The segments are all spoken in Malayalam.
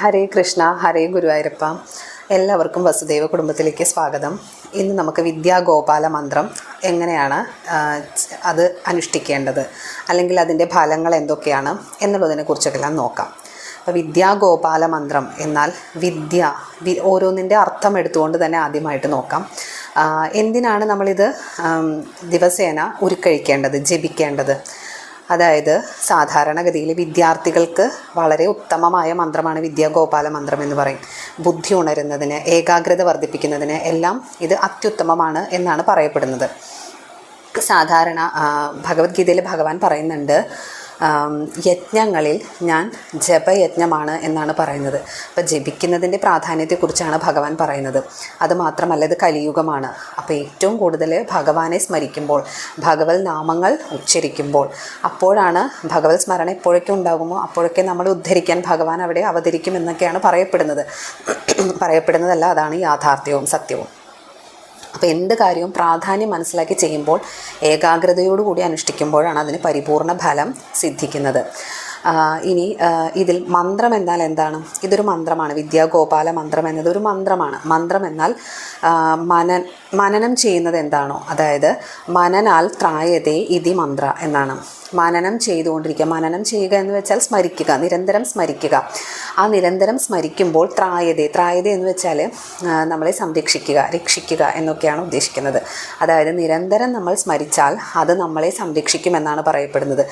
ഹരേ കൃഷ്ണ ഹരേ ഗുരുവായൂരപ്പ. എല്ലാവർക്കും വസുദേവ കുടുംബത്തിലേക്ക് സ്വാഗതം. ഇന്ന് നമുക്ക് വിദ്യാഗോപാല മന്ത്രം എങ്ങനെയാണ് അത് അനുഷ്ഠിക്കേണ്ടത് അല്ലെങ്കിൽ അതിന്റെ ഫലങ്ങൾ എന്തൊക്കെയാണ് എന്നുള്ളതിനെ കുറിച്ചൊക്കെല്ലാം നോക്കാം. അപ്പോൾ വിദ്യാഗോപാല മന്ത്രം എന്നാൽ വിദ്യ ഓരോന്നിന്റെ അർത്ഥം എടുത്തുകൊണ്ട് തന്നെ ആദ്യമായിട്ട് നോക്കാം. എന്തിനാണ് നമ്മളിത് ദിവസേന ഉരുക്കഴിക്കേണ്ടത് ജപിക്കേണ്ടത്? അതായത് സാധാരണഗതിയിൽ വിദ്യാർത്ഥികൾക്ക് വളരെ ഉത്തമമായ മന്ത്രമാണ് വിദ്യാഗോപാല മന്ത്രം എന്ന് പറയും. ബുദ്ധി ഉണരുന്നതിന് ഏകാഗ്രത വർദ്ധിപ്പിക്കുന്നതിന് എല്ലാം ഇത് അത്യുത്തമമാണ് എന്നാണ് പറയപ്പെടുന്നത്. സാധാരണ ഭഗവത്ഗീതയിൽ ഭഗവാൻ പറയുന്നുണ്ട് യജ്ഞങ്ങളിൽ ഞാൻ ജപയജ്ഞമാണ് എന്നാണ് പറയുന്നത്. അപ്പോൾ ജപിക്കുന്നതിന്റെ പ്രാധാന്യത്തെക്കുറിച്ചാണ് ഭഗവാൻ പറയുന്നത്. അത് മാത്രമല്ല ഇത് കലിയുഗമാണ്. അപ്പോൾ ഏറ്റവും കൂടുതൽ ഭഗവാനെ സ്മരിക്കുമ്പോൾ ഭഗവത് നാമങ്ങൾ ഉച്ചരിക്കുമ്പോൾ അപ്പോഴാണ് ഭഗവത് സ്മരണ എപ്പോഴൊക്കെ ഉണ്ടാകുമോ അപ്പോഴൊക്കെ നമ്മൾ ഉദ്ധരിക്കാൻ ഭഗവാൻ അവിടെ അവതരിക്കും എന്നൊക്കെയാണ് പറയപ്പെടുന്നത്. പറയപ്പെടുന്നതല്ല അതാണ് യാഥാർത്ഥ്യവും സത്യവും. അപ്പോൾ എന്ത് കാര്യവും പ്രാധാന്യം മനസ്സിലാക്കി ചെയ്യുമ്പോൾ ഏകാഗ്രതയോടുകൂടി അനുഷ്ഠിക്കുമ്പോഴാണ് അതിന് പരിപൂർണ ഫലം സിദ്ധിക്കുന്നത്. ഇനി ഇതിൽ മന്ത്രം എന്നാൽ എന്താണ്? ഇതൊരു മന്ത്രമാണ്. വിദ്യാഗോപാല മന്ത്രം എന്നത് ഒരു മന്ത്രമാണ്. മന്ത്രം എന്നാൽ മനൻ മനനം ചെയ്യുന്നത് എന്താണോ? അതായത് മനനാൽ ത്രായതേ ഇതി മന്ത്ര എന്നാണ്. മനനം ചെയ്തുകൊണ്ടിരിക്കുക. മനനം ചെയ്യുക എന്ന് വെച്ചാൽ സ്മരിക്കുക. നിരന്തരം സ്മരിക്കുക. ആ നിരന്തരം സ്മരിക്കുമ്പോൾ ത്രായതേ ത്രായതേ എന്ന് വെച്ചാൽ നമ്മളെ സംരക്ഷിക്കുക രക്ഷിക്കുക എന്നൊക്കെയാണ് ഉദ്ദേശിക്കുന്നത്. അതായത് നിരന്തരം നമ്മൾ സ്മരിച്ചാൽ അത് നമ്മളെ സംരക്ഷിക്കുമെന്നാണ് പറയപ്പെടുന്നത്.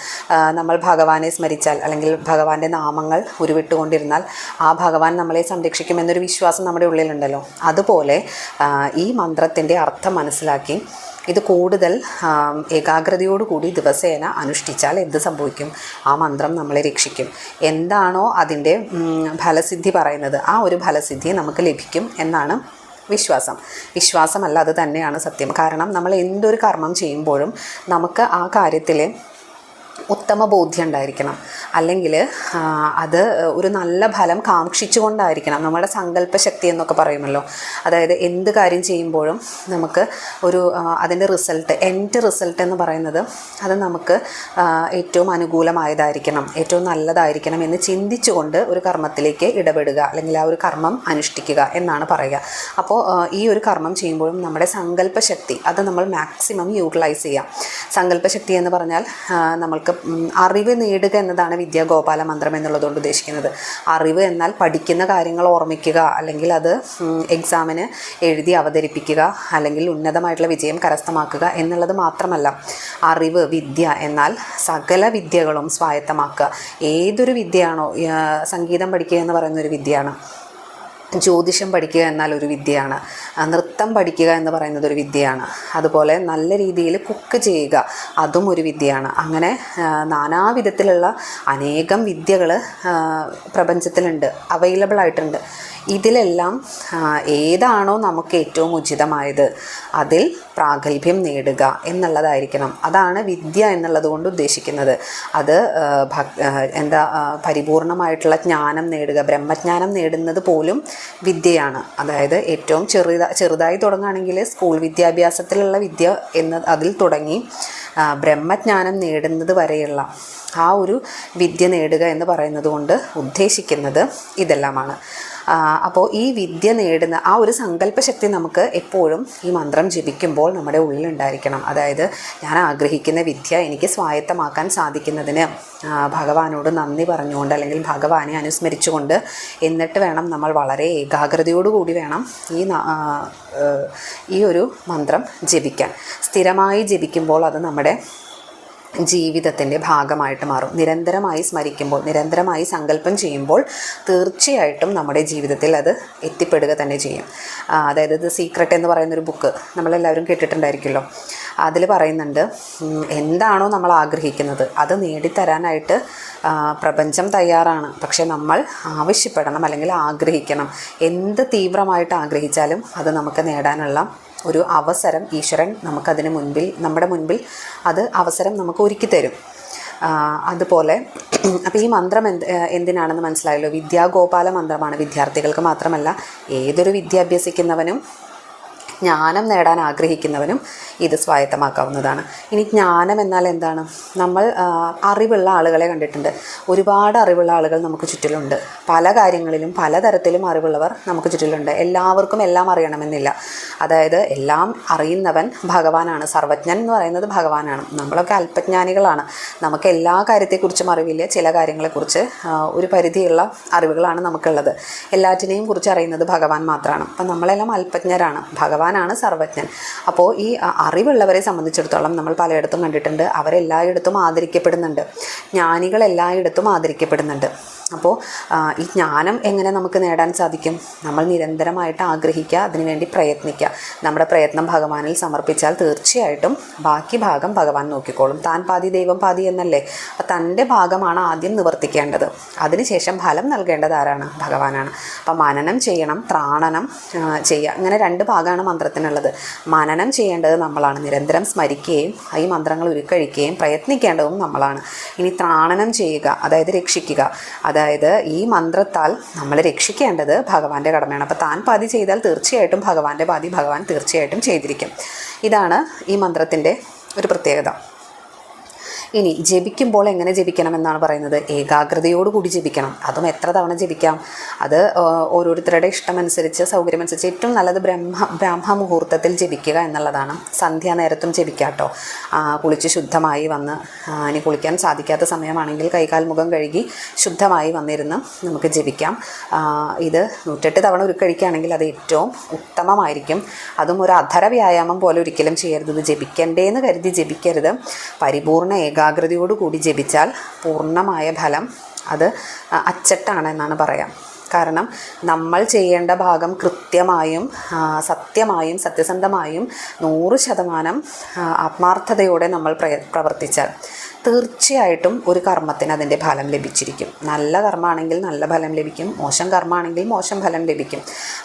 നമ്മൾ ഭഗവാനെ സ്മരിച്ചാൽ അല്ലെങ്കിൽ ഭഗവാന്റെ നാമങ്ങൾ ഉരുവിട്ടുകൊണ്ടിരുന്നാൽ ആ ഭഗവാൻ നമ്മളെ സംരക്ഷിക്കുമെന്നൊരു വിശ്വാസം നമ്മുടെ ഉള്ളിലുണ്ടല്ലോ. അതുപോലെ ഈ മന്ത്രത്തിന്റെ അർത്ഥം മനസ്സിലാക്കി ഇത് കൂടുതൽ ഏകാഗ്രതയോടുകൂടി ദിവസേന അനുഷ്ഠിച്ചാൽ എന്ത് സംഭവിക്കും? ആ മന്ത്രം നമ്മളെ രക്ഷിക്കും. എന്താണോ അതിന്റെ ഫലസിദ്ധി പറയുന്നത് ആ ഒരു ഫലസിദ്ധി നമുക്ക് ലഭിക്കും എന്നാണ് വിശ്വാസം. വിശ്വാസമല്ല അത് തന്നെയാണ് സത്യം. കാരണം നമ്മൾ എന്തൊരു കർമ്മം ചെയ്യുമ്പോഴും നമുക്ക് ആ കാര്യത്തിൽ ഉത്തമ ബോധ്യം ഉണ്ടായിരിക്കണം. അല്ലെങ്കിൽ അത് ഒരു നല്ല ഫലം കാക്ഷിച്ചുകൊണ്ടായിരിക്കണം. നമ്മുടെ സങ്കല്പശക്തി എന്നൊക്കെ പറയുമല്ലോ. അതായത് എന്ത് കാര്യം ചെയ്യുമ്പോഴും നമുക്ക് ഒരു അതിന്റെ റിസൾട്ട് എൻഡ് റിസൾട്ട് എന്ന് പറയുന്നത് അത് നമുക്ക് ഏറ്റവും അനുകൂലമായതായിരിക്കണം. ഏറ്റവും നല്ലതായിരിക്കണം എന്ന് ചിന്തിച്ചുകൊണ്ട് ഒരു കർമ്മത്തിലേക്ക് ഇടപെടുക. അല്ലെങ്കിൽ ആ ഒരു കർമ്മം അനുഷ്ഠിക്കുക എന്നാണ് പറയുക. അപ്പോൾ ഈ ഒരു കർമ്മം ചെയ്യുമ്പോഴും നമ്മുടെ സങ്കല്പശക്തി അത് നമ്മൾ മാക്സിമം യൂട്ടിലൈസ് ചെയ്യാം. സങ്കല്പശക്തി എന്ന് പറഞ്ഞാൽ നമ്മൾക്ക് അറിവ് നേടുക എന്നതാണ് വിദ്യാഗോപാല മന്ത്രം എന്നുള്ളതുകൊണ്ട് ഉദ്ദേശിക്കുന്നത്. അറിവ് എന്നാൽ പഠിക്കുന്ന കാര്യങ്ങൾ ഓർമ്മിക്കുക അല്ലെങ്കിൽ അത് എക്സാമിന് എഴുതി അവതരിപ്പിക്കുക അല്ലെങ്കിൽ ഉന്നതമായിട്ടുള്ള വിജയം കരസ്ഥമാക്കുക എന്നുള്ളത് മാത്രമല്ല. അറിവ് വിദ്യ എന്നാൽ സകല വിദ്യകളും സ്വായത്തമാക്കുക. ഏതൊരു വിദ്യയാണോ സംഗീതം പഠിക്കുക എന്ന് പറയുന്ന ഒരു വിദ്യയാണ്. ജ്യോതിഷം പഠിക്കുക എന്നാൽ ഒരു വിദ്യയാണ്. നൃത്തം പഠിക്കുക എന്ന് പറയുന്നത് ഒരു വിദ്യയാണ്. അതുപോലെ നല്ല രീതിയിൽ കുക്ക് ചെയ്യുക അതും ഒരു വിദ്യയാണ്. അങ്ങനെ നാനാവിധത്തിലുള്ള അനേകം വിദ്യകൾ പ്രപഞ്ചത്തിലുണ്ട്. അവൈലബിൾ ആയിട്ടുണ്ട്. ഇതിലെല്ലാം ഏതാണോ നമുക്ക് ഏറ്റവും ഉചിതമായത് അതിൽ പ്രാഗൽഭ്യം നേടുക എന്നുള്ളതായിരിക്കണം. അതാണ് വിദ്യ എന്നുള്ളത് കൊണ്ട് ഉദ്ദേശിക്കുന്നത്. അത് എന്താ പരിപൂർണമായിട്ടുള്ള ജ്ഞാനം നേടുക ബ്രഹ്മജ്ഞാനം നേടുന്നത് പോലും വിദ്യയാണ്. അതായത് ഏറ്റവും ചെറുത ചെറുതായി തുടങ്ങുകയാണെങ്കിൽ സ്കൂൾ വിദ്യാഭ്യാസത്തിലുള്ള വിദ്യ എന്ന് അതിൽ തുടങ്ങി ബ്രഹ്മജ്ഞാനം നേടുന്നത് വരെയുള്ള ആ ഒരു വിദ്യ നേടുക എന്ന് പറയുന്നത് കൊണ്ട് ഉദ്ദേശിക്കുന്നത് ഇതെല്ലാമാണ്. അപ്പോൾ ഈ വിദ്യ നേടുന്ന ആ ഒരു സങ്കല്പശക്തി നമുക്ക് എപ്പോഴും ഈ മന്ത്രം ജപിക്കുമ്പോൾ നമ്മുടെ ഉള്ളിലുണ്ടായിരിക്കണം. അതായത് ഞാൻ ആഗ്രഹിക്കുന്ന വിദ്യ എനിക്ക് സ്വായത്തമാക്കാൻ സാധിക്കുന്നതിന് ഭഗവാനോട് നന്ദി പറഞ്ഞുകൊണ്ട് അല്ലെങ്കിൽ ഭഗവാനെ അനുസ്മരിച്ചുകൊണ്ട് എന്നിട്ട് വേണം നമ്മൾ വളരെ ഏകാഗ്രതയോടുകൂടി വേണം ഈ ഈ ഒരു മന്ത്രം ജപിക്കാൻ. സ്ഥിരമായി ജപിക്കുമ്പോൾ അത് നമ്മുടെ ജീവിതത്തിന്റെ ഭാഗമായിട്ട് മാറും. നിരന്തരമായി സ്മരിക്കുമ്പോൾ നിരന്തരമായി സങ്കല്പം ചെയ്യുമ്പോൾ തീർച്ചയായിട്ടും നമ്മുടെ ജീവിതത്തിൽ അത് എത്തിപ്പെടുക തന്നെ ചെയ്യും. അതായത് ദ സീക്രട്ട് എന്ന് പറയുന്നൊരു ബുക്ക് നമ്മളെല്ലാവരും കേട്ടിട്ടുണ്ടായിരിക്കുമല്ലോ. അതിൽ പറയുന്നുണ്ട് എന്താണോ നമ്മൾ ആഗ്രഹിക്കുന്നത് അത് നേടിത്തരാനായിട്ട് പ്രപഞ്ചം തയ്യാറാണ്. പക്ഷെ നമ്മൾ ആവശ്യപ്പെടണം അല്ലെങ്കിൽ ആഗ്രഹിക്കണം. എന്ത് തീവ്രമായിട്ട് ആഗ്രഹിച്ചാലും അത് നമുക്ക് നേടാനുള്ള ഒരു അവസരം ഈശ്വരൻ നമുക്കതിന് മുൻപിൽ നമ്മുടെ മുൻപിൽ അത് അവസരം നമുക്ക് ഒരുക്കി തരും. അതുപോലെ അപ്പോൾ ഈ മന്ത്രം എന്ത് എന്തിനാണെന്ന് മനസ്സിലായല്ലോ? വിദ്യാഗോപാല മന്ത്രമാണ് വിദ്യാർത്ഥികൾക്ക് മാത്രമല്ല ഏതൊരു വിദ്യ അഭ്യസിക്കുന്നവനും ജ്ഞാനം നേടാൻ ആഗ്രഹിക്കുന്നവനും ഇത് സ്വായത്തമാക്കാവുന്നതാണ്. ഇനി ജ്ഞാനം എന്നാൽ എന്താണ്? നമ്മൾ അറിവുള്ള ആളുകളെ കണ്ടിട്ടുണ്ട്. ഒരുപാട് അറിവുള്ള ആളുകൾ നമുക്ക് ചുറ്റിലുണ്ട്. പല കാര്യങ്ങളിലും പലതരത്തിലും അറിവുള്ളവർ നമുക്ക് ചുറ്റിലുണ്ട്. എല്ലാവർക്കും എല്ലാം അറിയണമെന്നില്ല. അതായത് എല്ലാം അറിയുന്നവൻ ഭഗവാനാണ്. സർവജ്ഞൻ എന്ന് പറയുന്നത് ഭഗവാനാണ്. നമ്മളൊക്കെ അല്പജ്ഞാനികളാണ്. നമുക്ക് എല്ലാ കാര്യത്തെക്കുറിച്ചും അറിവില്ല. ചില കാര്യങ്ങളെക്കുറിച്ച് ഒരു പരിധിയുള്ള അറിവുകളാണ് നമുക്കുള്ളത്. എല്ലാറ്റിനെയും കുറിച്ച് അറിയുന്നത് ഭഗവാൻ മാത്രമാണ് അപ്പം നമ്മളെല്ലാം അല്പജ്ഞരാണ്. ഭഗവാനാണ് സർവജ്ഞൻ. അപ്പോൾ ഈ അറിവുള്ളവരെ സംബന്ധിച്ചിടത്തോളം നമ്മൾ പലയിടത്തും കണ്ടിട്ടുണ്ട്. അവരെല്ലായിടത്തും ആദരിക്കപ്പെടുന്നുണ്ട്. ജ്ഞാനികൾ എല്ലായിടത്തും ആദരിക്കപ്പെടുന്നുണ്ട്. അപ്പോൾ ഈ ജ്ഞാനം എങ്ങനെ നമുക്ക് നേടാൻ സാധിക്കും? നമ്മൾ നിരന്തരമായിട്ട് ആഗ്രഹിക്കുക അതിനുവേണ്ടി പ്രയത്നിക്കുക. നമ്മുടെ പ്രയത്നം ഭഗവാനിൽ സമർപ്പിച്ചാൽ തീർച്ചയായിട്ടും ബാക്കി ഭാഗം ഭഗവാൻ നോക്കിക്കോളും. താൻ പാതി ദൈവം പാതി എന്നല്ലേ? തന്റെ ഭാഗമാണ് ആദ്യം നിവർത്തിക്കേണ്ടത്. അതിനുശേഷം ഫലം നൽകേണ്ടത് ആരാണ്? ഭഗവാനാണ്. അപ്പം മനനം ചെയ്യണം ത്രാണനം ചെയ്യുക. അങ്ങനെ രണ്ട് ഭാഗമാണ് മന്ത്രത്തിനുള്ളത്. മനനം ചെയ്യേണ്ടത് നമ്മളാണ്. നിരന്തരം സ്മരിക്കുകയും ഈ മന്ത്രങ്ങൾ ഉരുക്കഴിക്കുകയും പ്രയത്നിക്കേണ്ടതും നമ്മളാണ്. ഇനി ത്രാണനം ചെയ്യുക അതായത് രക്ഷിക്കുക. അതായത് ഈ മന്ത്രത്താൽ നമ്മൾ രക്ഷിക്കേണ്ടത് ഭഗവാന്റെ കടമയാണ്. അപ്പോൾ താൻ പാതി ചെയ്താൽ തീർച്ചയായിട്ടും ഭഗവാന്റെ പാതി ഭഗവാൻ തീർച്ചയായിട്ടും ചെയ്തിരിക്കും. ഇതാണ് ഈ മന്ത്രത്തിന്റെ ഒരു പ്രത്യേകത. ഇനി ജപിക്കുമ്പോൾ എങ്ങനെ ജപിക്കണം എന്നാണ് പറയുന്നത്? ഏകാഗ്രതയോടുകൂടി ജപിക്കണം. അതും എത്ര തവണ ജപിക്കാം? അത് ഓരോരുത്തരുടെ ഇഷ്ടമനുസരിച്ച് സൗകര്യമനുസരിച്ച് ഏറ്റവും നല്ലത് ബ്രഹ്മ ബ്രാഹ്മ മുഹൂർത്തത്തിൽ ജപിക്കുക എന്നുള്ളതാണ്. സന്ധ്യാനേരത്തും ജപിക്കാട്ടോ കുളിച്ച് ശുദ്ധമായി വന്ന് ഇനി കുളിക്കാൻ സാധിക്കാത്ത സമയമാണെങ്കിൽ കൈകാൽ മുഖം കഴുകി ശുദ്ധമായി വന്നിരുന്ന് നമുക്ക് ജപിക്കാം. ഇത് നൂറ്റെട്ട് തവണ ഉരുക്കഴിക്കുകയാണെങ്കിൽ അത് ഏറ്റവും ഉത്തമമായിരിക്കും. അതും ഒരു അധര വ്യായാമം പോലെ ഒരിക്കലും ചെയ്യരുത്. ഇത് കരുതി ജപിക്കരുത്. പരിപൂർണ ഏകാഗ്രതയോടുകൂടി ജപിച്ചാൽ പൂർണമായ ഫലം അത് അച്ചട്ടാണ് എന്നാണ് പറയാം. കാരണം നമ്മൾ ചെയ്യേണ്ട ഭാഗം കൃത്യമായും സത്യമായും സത്യസന്ധമായും നൂറ് ശതമാനം ആത്മാർത്ഥതയോടെ നമ്മൾ പ്രവർത്തിച്ചാൽ. തീർച്ചയായിട്ടും ഒരു കർമ്മത്തിന് അതിന്റെ ഫലം ലഭിച്ചിരിക്കും. നല്ല കർമ്മമാണെങ്കിൽ നല്ല ഫലം ലഭിക്കും മോശം കർമ്മമാണെങ്കിൽ മോശം ഫലം ലഭിക്കും.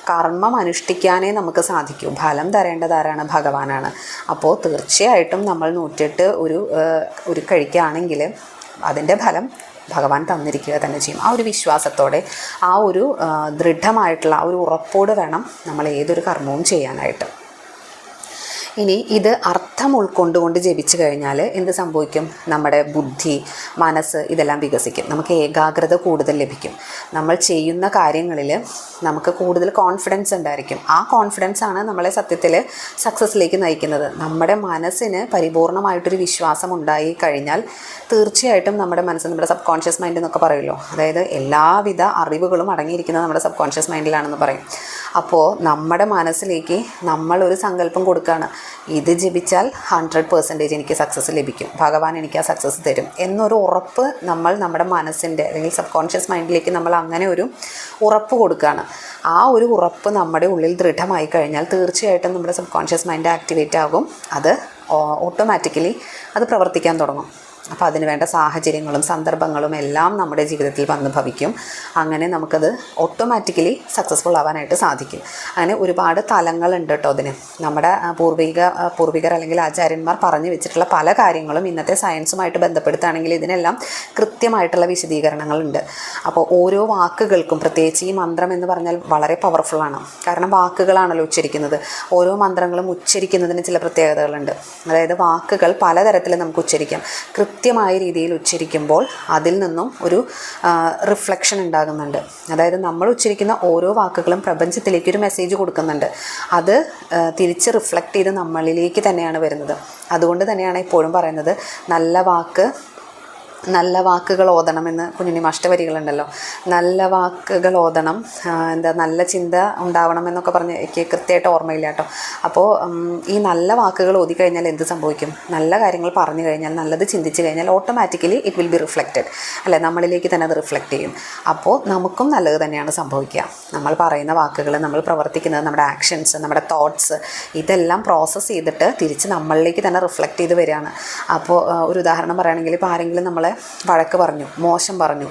കർമ്മം അനുഷ്ഠിക്കാനേ നമുക്ക് സാധിക്കൂ. ഫലം തരേണ്ടത് ആരാണ്? ഭഗവാനാണ്. അപ്പോൾ തീർച്ചയായിട്ടും നമ്മൾ നൂറ്റെട്ട് ഒരു ഒരു കഴിക്കുകയാണെങ്കിൽ അതിന്റെ ഫലം ഭഗവാൻ തന്നിരിക്കുക തന്നെ ചെയ്യും. ആ ഒരു വിശ്വാസത്തോടെ ആ ഒരു ദൃഢമായിട്ടുള്ള ആ ഒരു ഉറപ്പോട് വേണം നമ്മൾ ഏതൊരു കർമ്മവും ചെയ്യാനായിട്ട്. ഇനി ഇത് അർത്ഥം ഉൾക്കൊണ്ടുകൊണ്ട് ജപിച്ചു കഴിഞ്ഞാൽ എന്ത് സംഭവിക്കും? നമ്മുടെ ബുദ്ധി മനസ്സ് ഇതെല്ലാം വികസിക്കും. നമുക്ക് ഏകാഗ്രത കൂടുതൽ ലഭിക്കും. നമ്മൾ ചെയ്യുന്ന കാര്യങ്ങളിൽ നമുക്ക് കൂടുതൽ കോൺഫിഡൻസ് ഉണ്ടായിരിക്കും. ആ കോൺഫിഡൻസ് ആണ് നമ്മളെ സത്യത്തിൽ സക്സസ്സിലേക്ക് നയിക്കുന്നത്. നമ്മുടെ മനസ്സിന് പരിപൂർണമായിട്ടൊരു വിശ്വാസം ഉണ്ടായി കഴിഞ്ഞാൽ തീർച്ചയായിട്ടും നമ്മുടെ മനസ്സ് നമ്മുടെ സബ് കോൺഷ്യസ് മൈൻഡ് എന്നൊക്കെ പറയുമല്ലോ. അതായത് എല്ലാവിധ അറിവുകളും അടങ്ങിയിരിക്കുന്നത് നമ്മുടെ സബ് കോൺഷ്യസ് മൈൻഡിലാണെന്ന് പറയും. അപ്പോൾ നമ്മുടെ മനസ്സിലേക്ക് നമ്മളൊരു സങ്കല്പം കൊടുക്കുകയാണ് ഇത് ജപിച്ചാൽ ഹൺഡ്രഡ് പെർസെന്റേജ് എനിക്ക് സക്സസ് ലഭിക്കും. ഭഗവാൻ എനിക്ക് ആ സക്സസ് തരും. എന്നൊരു ഉറപ്പ് നമ്മൾ നമ്മുടെ മനസ്സിന്റെ അല്ലെങ്കിൽ സബ് കോൺഷ്യസ് മൈൻഡിലേക്ക് നമ്മൾ അങ്ങനെ ഒരു ഉറപ്പ് കൊടുക്കുകയാണ്. ആ ഒരു ഉറപ്പ് നമ്മുടെ ഉള്ളിൽ ദൃഢമായി കഴിഞ്ഞാൽ തീർച്ചയായിട്ടും നമ്മുടെ സബ് കോൺഷ്യസ് മൈൻഡ് ആക്ടിവേറ്റ് ആകും. അത് ഓട്ടോമാറ്റിക്കലി അത് പ്രവർത്തിക്കാൻ തുടങ്ങും. അപ്പോൾ അതിന് വേണ്ട സാഹചര്യങ്ങളും സന്ദർഭങ്ങളും എല്ലാം നമ്മുടെ ജീവിതത്തിൽ വന്ന് ഭവിക്കും. അങ്ങനെ നമുക്കത് ഓട്ടോമാറ്റിക്കലി സക്സസ്ഫുൾ ആവാനായിട്ട് സാധിക്കും. അങ്ങനെ ഒരുപാട് തലങ്ങളുണ്ട് കേട്ടോ അതിന്. നമ്മുടെ പൂർവിക പൂർവികർ അല്ലെങ്കിൽ ആചാര്യന്മാർ പറഞ്ഞു വെച്ചിട്ടുള്ള പല കാര്യങ്ങളും ഇന്നത്തെ സയൻസുമായിട്ട് ബന്ധപ്പെടുത്തുകയാണെങ്കിൽ ഇതിനെല്ലാം കൃത്യമായിട്ടുള്ള വിശദീകരണങ്ങളുണ്ട്. അപ്പോൾ ഓരോ വാക്കുകൾക്കും പ്രത്യേകിച്ച് ഈ മന്ത്രം എന്ന് പറഞ്ഞാൽ വളരെ പവർഫുള്ളാണ് കാരണം വാക്കുകളാണല്ലോ ഉച്ചരിക്കുന്നത്. ഓരോ മന്ത്രങ്ങളും ഉച്ചരിക്കുന്നതിന് ചില പ്രത്യേകതകളുണ്ട്. അതായത് വാക്കുകൾ പലതരത്തിൽ നമുക്ക് ഉച്ചരിക്കാം. കൃത്യമായ രീതിയിൽ ഉച്ചരിക്കുമ്പോൾ അതിൽ നിന്നും ഒരു റിഫ്ലക്ഷൻ ഉണ്ടാകുന്നുണ്ട്. അതായത് നമ്മൾ ഉച്ചരിക്കുന്ന ഓരോ വാക്കുകളും പ്രപഞ്ചത്തിലേക്ക് ഒരു മെസ്സേജ് കൊടുക്കുന്നുണ്ട്. അത് തിരിച്ച് റിഫ്ലക്റ്റ് ചെയ്ത് നമ്മളിലേക്ക് തന്നെയാണ് വരുന്നത്. അതുകൊണ്ട് തന്നെയാണ് എപ്പോഴും പറയുന്നത് നല്ല വാക്ക് നല്ല വാക്കുകൾ ഓതണം ഓതണമെന്ന് കുഞ്ഞുണ്ണി അഷ്ടവരികളുണ്ടല്ലോ നല്ല വാക്കുകൾ ഓതണം. എന്താ നല്ല ചിന്ത ഉണ്ടാവണം എന്നൊക്കെ പറഞ്ഞ് എനിക്ക് കൃത്യമായിട്ട് ഓർമ്മയില്ല കേട്ടോ. അപ്പോൾ ഈ നല്ല വാക്കുകൾ ഓതി കഴിഞ്ഞാൽ എന്ത് സംഭവിക്കും? നല്ല കാര്യങ്ങൾ പറഞ്ഞു കഴിഞ്ഞാൽ നല്ലത് ചിന്തിച്ച് കഴിഞ്ഞാൽ automatically it will be reflected അല്ലേ നമ്മളിലേക്ക് തന്നെ അത് റിഫ്ലക്റ്റ് ചെയ്യും. അപ്പോൾ നമുക്കും നല്ലത് തന്നെയാണ് സംഭവിക്കുക. നമ്മൾ പറയുന്ന വാക്കുകൾ നമ്മൾ പ്രവർത്തിക്കുന്നത് നമ്മുടെ ആക്ഷൻസ് നമ്മുടെ തോട്ട്സ് ഇതെല്ലാം പ്രോസസ്സ് ചെയ്തിട്ട് തിരിച്ച് നമ്മളിലേക്ക് തന്നെ റിഫ്ലക്റ്റ് ചെയ്ത് വരികയാണ്. അപ്പോൾ ഒരു ഉദാഹരണം പറയുകയാണെങ്കിൽ ഇപ്പോൾ ആരെങ്കിലും നമ്മളെ നമ്മളെ വഴക്ക് പറഞ്ഞു മോശം പറഞ്ഞു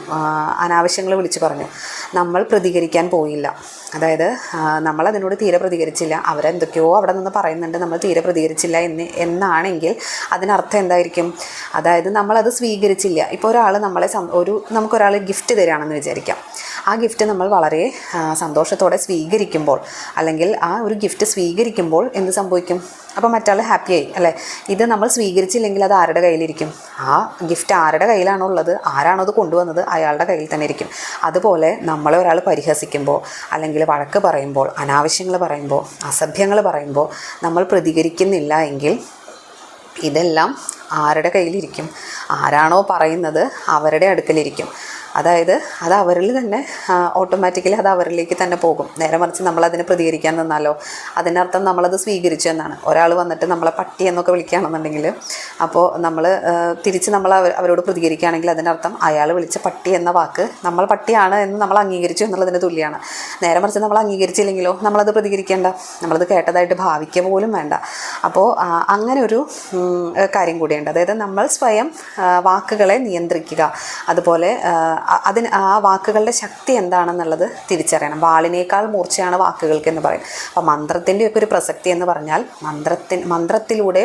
അനാവശ്യങ്ങൾ വിളിച്ച് പറഞ്ഞു. നമ്മൾ പ്രതികരിക്കാൻ പോയില്ല. അതായത് നമ്മളതിനോട് തീരെ പ്രതികരിച്ചില്ല. അവരെന്തൊക്കെയോ അവിടെ നിന്ന് പറയുന്നുണ്ട്. നമ്മൾ തീരെ പ്രതികരിച്ചില്ല എന്ന് എന്നാണെങ്കിൽ അതിനർത്ഥം എന്തായിരിക്കും? അതായത് നമ്മളത് സ്വീകരിച്ചില്ല. ഇപ്പോൾ ഒരാൾ നമ്മളെ ഒരു നമുക്കൊരാൾ ഗിഫ്റ്റ് തരികയാണെന്ന് വിചാരിക്കാം. ആ ഗിഫ്റ്റ് നമ്മൾ വളരെ സന്തോഷത്തോടെ സ്വീകരിക്കുമ്പോൾ അല്ലെങ്കിൽ ആ ഒരു ഗിഫ്റ്റ് സ്വീകരിക്കുമ്പോൾ എന്ത് സംഭവിക്കും? അപ്പോൾ മറ്റാൾ ഹാപ്പിയായി അല്ലേ? ഇത് നമ്മൾ സ്വീകരിച്ചില്ലെങ്കിൽ അത് ആരുടെ കയ്യിലിരിക്കും? ആ ഗിഫ്റ്റ് ആരുടെ കയ്യിലാണോ ഉള്ളത് ആരാണോ അത് കൊണ്ടുവന്നത്? അയാളുടെ കയ്യിൽ തന്നെ ഇരിക്കും. അതുപോലെ നമ്മളെ ഒരാൾ പരിഹസിക്കുമ്പോൾ അല്ലെങ്കിൽ വഴക്ക് പറയുമ്പോൾ അനാവശ്യങ്ങൾ പറയുമ്പോൾ അസഭ്യങ്ങൾ പറയുമ്പോൾ നമ്മൾ പ്രതികരിക്കുന്നില്ല എങ്കിൽ ഇതെല്ലാം ആരുടെ കയ്യിലിരിക്കും? ആരാണോ പറയുന്നത് അവരുടെ അടുക്കലിരിക്കും. അതായത് അത് അവരിൽ തന്നെ ഓട്ടോമാറ്റിക്കലി അത് അവരിലേക്ക് തന്നെ പോകും. നേരെ മറിച്ച് നമ്മളതിനെ പ്രതികരിക്കാൻ നിന്നാലോ അതിനർത്ഥം നമ്മളത് സ്വീകരിച്ചു എന്നാണ്. ഒരാൾ വന്നിട്ട് നമ്മളെ പട്ടി എന്നൊക്കെ വിളിക്കുകയാണെന്നുണ്ടെങ്കിൽ അപ്പോൾ നമ്മൾ തിരിച്ച് നമ്മൾ അവ- അവരോട് പ്രതികരിക്കുകയാണെങ്കിൽ അതിനർത്ഥം അയാൾ വിളിച്ച പട്ടി എന്ന വാക്ക് നമ്മൾ പട്ടിയാണ് എന്ന് നമ്മൾ അംഗീകരിച്ചു എന്നുള്ളതിന് തുല്യമാണ്. നേരെ മറിച്ച് നമ്മൾ അംഗീകരിച്ചില്ലെങ്കിലോ നമ്മളത് പ്രതികരിക്കേണ്ട. നമ്മളത് കേട്ടതായിട്ട് ഭാവിക്കുക പോലും വേണ്ട. അപ്പോൾ അങ്ങനെ ഒരു കാര്യം കൂടിയുണ്ട്. അതായത് നമ്മൾ സ്വയം വാക്കുകളെ നിയന്ത്രിക്കുക. അതുപോലെ അതിന് ആ വാക്കുകളുടെ ശക്തി എന്താണെന്നുള്ളത് തിരിച്ചറിയണം. വാളിനേക്കാൾ മൂർച്ചയാണ് വാക്കുകൾക്ക് എന്ന് പറയും അപ്പോൾ മന്ത്രത്തിന്റെയൊക്കെ ഒരു പ്രസക്തി എന്ന് പറഞ്ഞാൽ മന്ത്രത്തിൻ മന്ത്രത്തിലൂടെ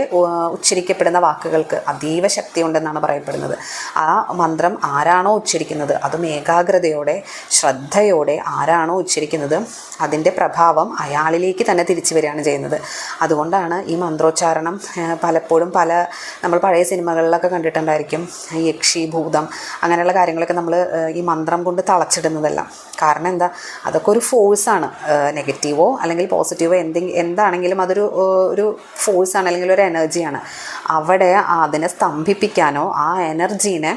ഉച്ചരിക്കപ്പെടുന്ന വാക്കുകൾക്ക് അതീവ ശക്തി ഉണ്ടെന്നാണ് പറയപ്പെടുന്നത്. ആ മന്ത്രം ആരാണോ ഉച്ചരിക്കുന്നത്? അതും ഏകാഗ്രതയോടെ ശ്രദ്ധയോടെ ആരാണോ ഉച്ചരിക്കുന്നത്? അതിന്റെ പ്രഭാവം അയാളിലേക്ക് തന്നെ തിരിച്ചു വരികയാണ് ചെയ്യുന്നത്. അതുകൊണ്ടാണ് ഈ മന്ത്രോച്ചാരണം പലപ്പോഴും പല നമ്മൾ പഴയ സിനിമകളിലൊക്കെ കണ്ടിട്ടുണ്ടായിരിക്കും യക്ഷി ഭൂതം അങ്ങനെയുള്ള കാര്യങ്ങളൊക്കെ നമ്മൾ ഈ മന്ത്രം കൊണ്ട് തളച്ചിടുന്നതെല്ലാം. കാരണം എന്താ? അതൊക്കെ ഒരു ഫോഴ്സാണ് നെഗറ്റീവോ അല്ലെങ്കിൽ പോസിറ്റീവോ എന്തെങ്കിലും എന്താണെങ്കിലും അതൊരു ഒരു ഫോഴ്സാണ് അല്ലെങ്കിൽ ഒരു എനർജിയാണ് അവിടെ അതിനെ സ്തംഭിപ്പിക്കാനോ ആ എനർജീനെ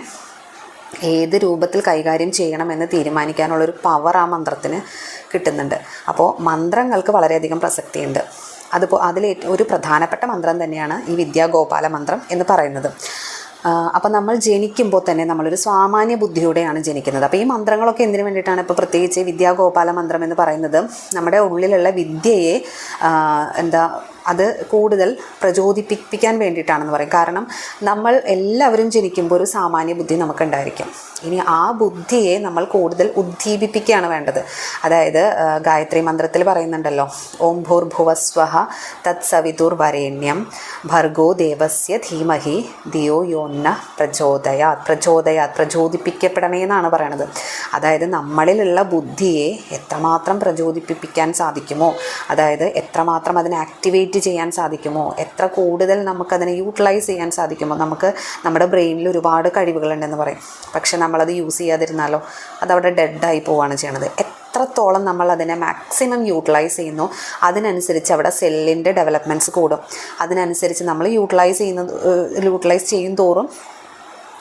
ഏത് രൂപത്തിൽ കൈകാര്യം ചെയ്യണമെന്ന് തീരുമാനിക്കാനുള്ളൊരു പവർ ആ മന്ത്രത്തിന് കിട്ടുന്നുണ്ട്. അപ്പോൾ മന്ത്രങ്ങൾക്ക് വളരെയധികം പ്രസക്തിയുണ്ട്. അതിപ്പോൾ അതിൽ ഒരു പ്രധാനപ്പെട്ട മന്ത്രം തന്നെയാണ് ഈ വിദ്യാഗോപാല മന്ത്രം എന്ന് പറയുന്നത്. അപ്പോൾ നമ്മൾ ജനിക്കുമ്പോൾ തന്നെ നമ്മളൊരു സാമാന്യ ബുദ്ധിയോടെയാണ് ജനിക്കുന്നത്. അപ്പോൾ ഈ മന്ത്രങ്ങളൊക്കെ എന്തിനു വേണ്ടിയിട്ടാണ് ഇപ്പോൾ പ്രത്യേകിച്ച് വിദ്യാഗോപാല മന്ത്രം എന്ന് പറയുന്നത്? നമ്മുടെ ഉള്ളിലുള്ള വിദ്യയെ എന്താ അത് കൂടുതൽ പ്രചോദിപ്പിക്കാൻ വേണ്ടിയിട്ടാണെന്ന് പറയും. കാരണം നമ്മൾ എല്ലാവരും ജനിക്കുമ്പോൾ ഒരു സാമാന്യ ബുദ്ധി നമുക്കുണ്ടായിരിക്കും. ഇനി ആ ബുദ്ധിയെ നമ്മൾ കൂടുതൽ ഉദ്ദീപിപ്പിക്കുകയാണ് വേണ്ടത്. അതായത് ഗായത്രി മന്ത്രത്തിൽ പറയുന്നുണ്ടല്ലോ ഓം ഭൂർഭുവസ്വഹ തത് സവിതുർ വരേണ്യം ഭർഗോ ദേവസ്യ ധീമഹി ദിയോ യോന്ന പ്രചോദയാ പ്രചോദയാ പ്രചോദിപ്പിക്കപ്പെടണേ എന്നാണ് പറയണത്. അതായത് നമ്മളിലുള്ള ബുദ്ധിയെ എത്രമാത്രം പ്രചോദിപ്പിക്കാൻ സാധിക്കുമോ അതായത് എത്രമാത്രം അതിനെ ആക്ടിവേറ്റ് ചെയ്യാൻ സാധിക്കുമോ? എത്ര കൂടുതൽ നമുക്കതിനെ യൂട്ടിലൈസ് ചെയ്യാൻ സാധിക്കുമോ? നമുക്ക് നമ്മുടെ ബ്രെയിനിൽ ഒരുപാട് കഴിവുകളുണ്ടെന്ന് പറയും. പക്ഷെ നമ്മളത് യൂസ് ചെയ്യാതിരുന്നാലോ? അതവിടെ ഡെഡായി പോവുകയാണ് ചെയ്യണത്. എത്രത്തോളം നമ്മൾ അതിനെ മാക്സിമം യൂട്ടിലൈസ് ചെയ്യുന്നു അതിനനുസരിച്ച് അവിടെ സെല്ലിന്റെ ഡെവലപ്മെന്റ്സ് കൂടും. അതിനനുസരിച്ച് നമ്മൾ യൂട്ടിലൈസ് ചെയ്യുന്ന യൂട്ടിലൈസ് ചെയ്യും തോറും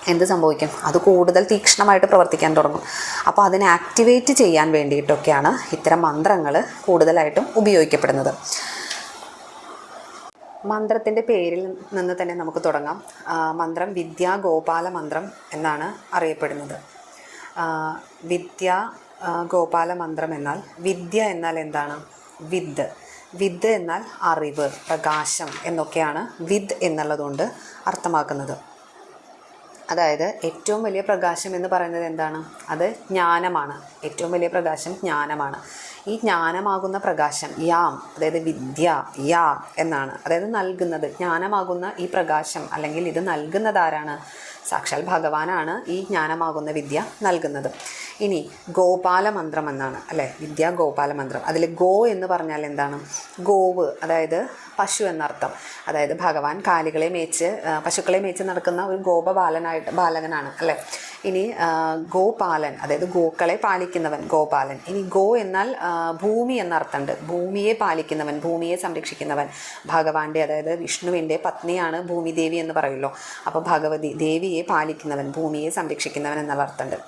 എന്ത് സംഭവിക്കും? അത് കൂടുതൽ തീക്ഷ്ണമായിട്ട് പ്രവർത്തിക്കാൻ തുടങ്ങും. അപ്പോൾ അതിനെ ആക്ടിവേറ്റ് ചെയ്യാൻ വേണ്ടിയിട്ടൊക്കെയാണ് ഇത്തരം മന്ത്രങ്ങൾ കൂടുതലായിട്ടും ഉപയോഗിക്കപ്പെടുന്നത്. മന്ത്രത്തിന്റെ പേരിൽ നിന്ന് തന്നെ നമുക്ക് തുടങ്ങാം. മന്ത്രം വിദ്യാ ഗോപാല മന്ത്രം എന്നാണ് അറിയപ്പെടുന്നത്. വിദ്യ ഗോപാല മന്ത്രം എന്നാൽ വിദ്യ എന്നാൽ എന്താണ്? വിദ്. വിദ് എന്നാൽ അറിവ് പ്രകാശം എന്നൊക്കെയാണ് വിദ് എന്നുള്ളതുകൊണ്ട് അർത്ഥമാക്കുന്നത്. അതായത് ഏറ്റവും വലിയ പ്രകാശം എന്ന് പറയുന്നത് എന്താണ്? അത് ജ്ഞാനമാണ്. ഏറ്റവും വലിയ പ്രകാശം ജ്ഞാനമാണ്. ഈ ജ്ഞാനമാകുന്ന പ്രകാശം യാം അതായത് വിദ്യ യാ എന്നാണ്. അതായത് നൽകുന്നത്. ജ്ഞാനമാകുന്ന ഈ പ്രകാശം അല്ലെങ്കിൽ ഇത് നൽകുന്നത് ആരാണ്? സാക്ഷാൽ ഭഗവാനാണ് ഈ ജ്ഞാനമാകുന്ന വിദ്യ നൽകുന്നത്. ഇനി ഗോപാല മന്ത്രം എന്നാണ് അല്ലേ? വിദ്യ ഗോപാലമന്ത്രം. അതിൽ ഗോ എന്ന് പറഞ്ഞാൽ എന്താണ്? ഗോവ് അതായത് പശു എന്നർത്ഥം. അതായത് ഭഗവാൻ കാലികളെ മേച്ച് പശുക്കളെ മേച്ച് നടക്കുന്ന ഒരു ഗോപബാലനായിട്ട് ബാലകനാണ് അല്ലേ? ഇനി ഗോപാലൻ അതായത് ഗോക്കളെ പാലിക്കുന്നവൻ ഗോപാലൻ. ഇനി ഗോ എന്നാൽ ഭൂമി എന്നർത്ഥമുണ്ട്. ഭൂമിയെ പാലിക്കുന്നവൻ ഭൂമിയെ സംരക്ഷിക്കുന്നവൻ. ഭഗവാന്റെ അതായത് വിഷ്ണുവിന്റെ പത്നിയാണ് ഭൂമിദേവി എന്ന് പറയുമല്ലോ അപ്പോൾ ഭഗവതി ദേവിയെ പാലിക്കുന്നവൻ ഭൂമിയെ സംരക്ഷിക്കുന്നവൻ എന്നുള്ള അർത്ഥമുണ്ട്.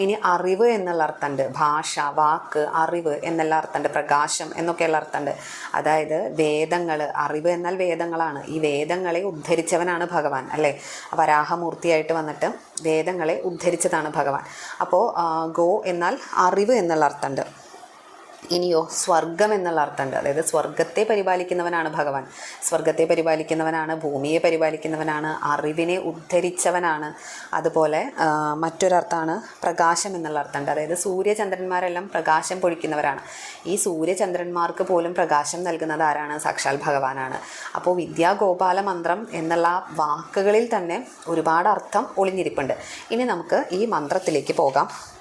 ഇനി അറിവ് എന്നുള്ള അർത്ഥമുണ്ട്. ഭാഷ വാക്ക് അറിവ് എന്നുള്ള അർത്ഥമുണ്ട്. പ്രകാശം എന്നൊക്കെയുള്ള അർത്ഥമുണ്ട്. അതായത് വേദങ്ങൾ അറിവ് എന്നാൽ വേദങ്ങളാണ്. ഈ വേദങ്ങളെ ഉദ്ധരിച്ചവനാണ് ഭഗവാൻ അല്ലേ? വരാഹമൂർത്തിയായിട്ട് വന്നിട്ട് വേദങ്ങളെ ഉദ്ധരിച്ചതാണ് ഭഗവാൻ. അപ്പോൾ ഗോ എന്നാൽ അറിവ് എന്നുള്ള അർത്ഥമുണ്ട്. ഇനിയോ സ്വർഗം എന്നുള്ള അർത്ഥമുണ്ട്. അതായത് സ്വർഗത്തെ പരിപാലിക്കുന്നവനാണ് ഭഗവാൻ. സ്വർഗത്തെ പരിപാലിക്കുന്നവനാണ് ഭൂമിയെ പരിപാലിക്കുന്നവനാണ് അറിവിനെ ഉദ്ധരിച്ചവനാണ്. അതുപോലെ മറ്റൊരർത്ഥമാണ് പ്രകാശം എന്നുള്ള അർത്ഥമുണ്ട്. അതായത് സൂര്യചന്ദ്രന്മാരെല്ലാം പ്രകാശം പൊഴിക്കുന്നവരാണ്. ഈ സൂര്യചന്ദ്രന്മാർക്ക് പോലും പ്രകാശം നൽകുന്നത് ആരാണ്? സാക്ഷാൽ ഭഗവാനാണ്. അപ്പോൾ വിദ്യാഗോപാല മന്ത്രം എന്നുള്ള വാക്കുകളിൽ തന്നെ ഒരുപാട് അർത്ഥം ഒളിഞ്ഞിരിപ്പുണ്ട്. ഇനി നമുക്ക് ഈ മന്ത്രത്തിലേക്ക് പോകാം.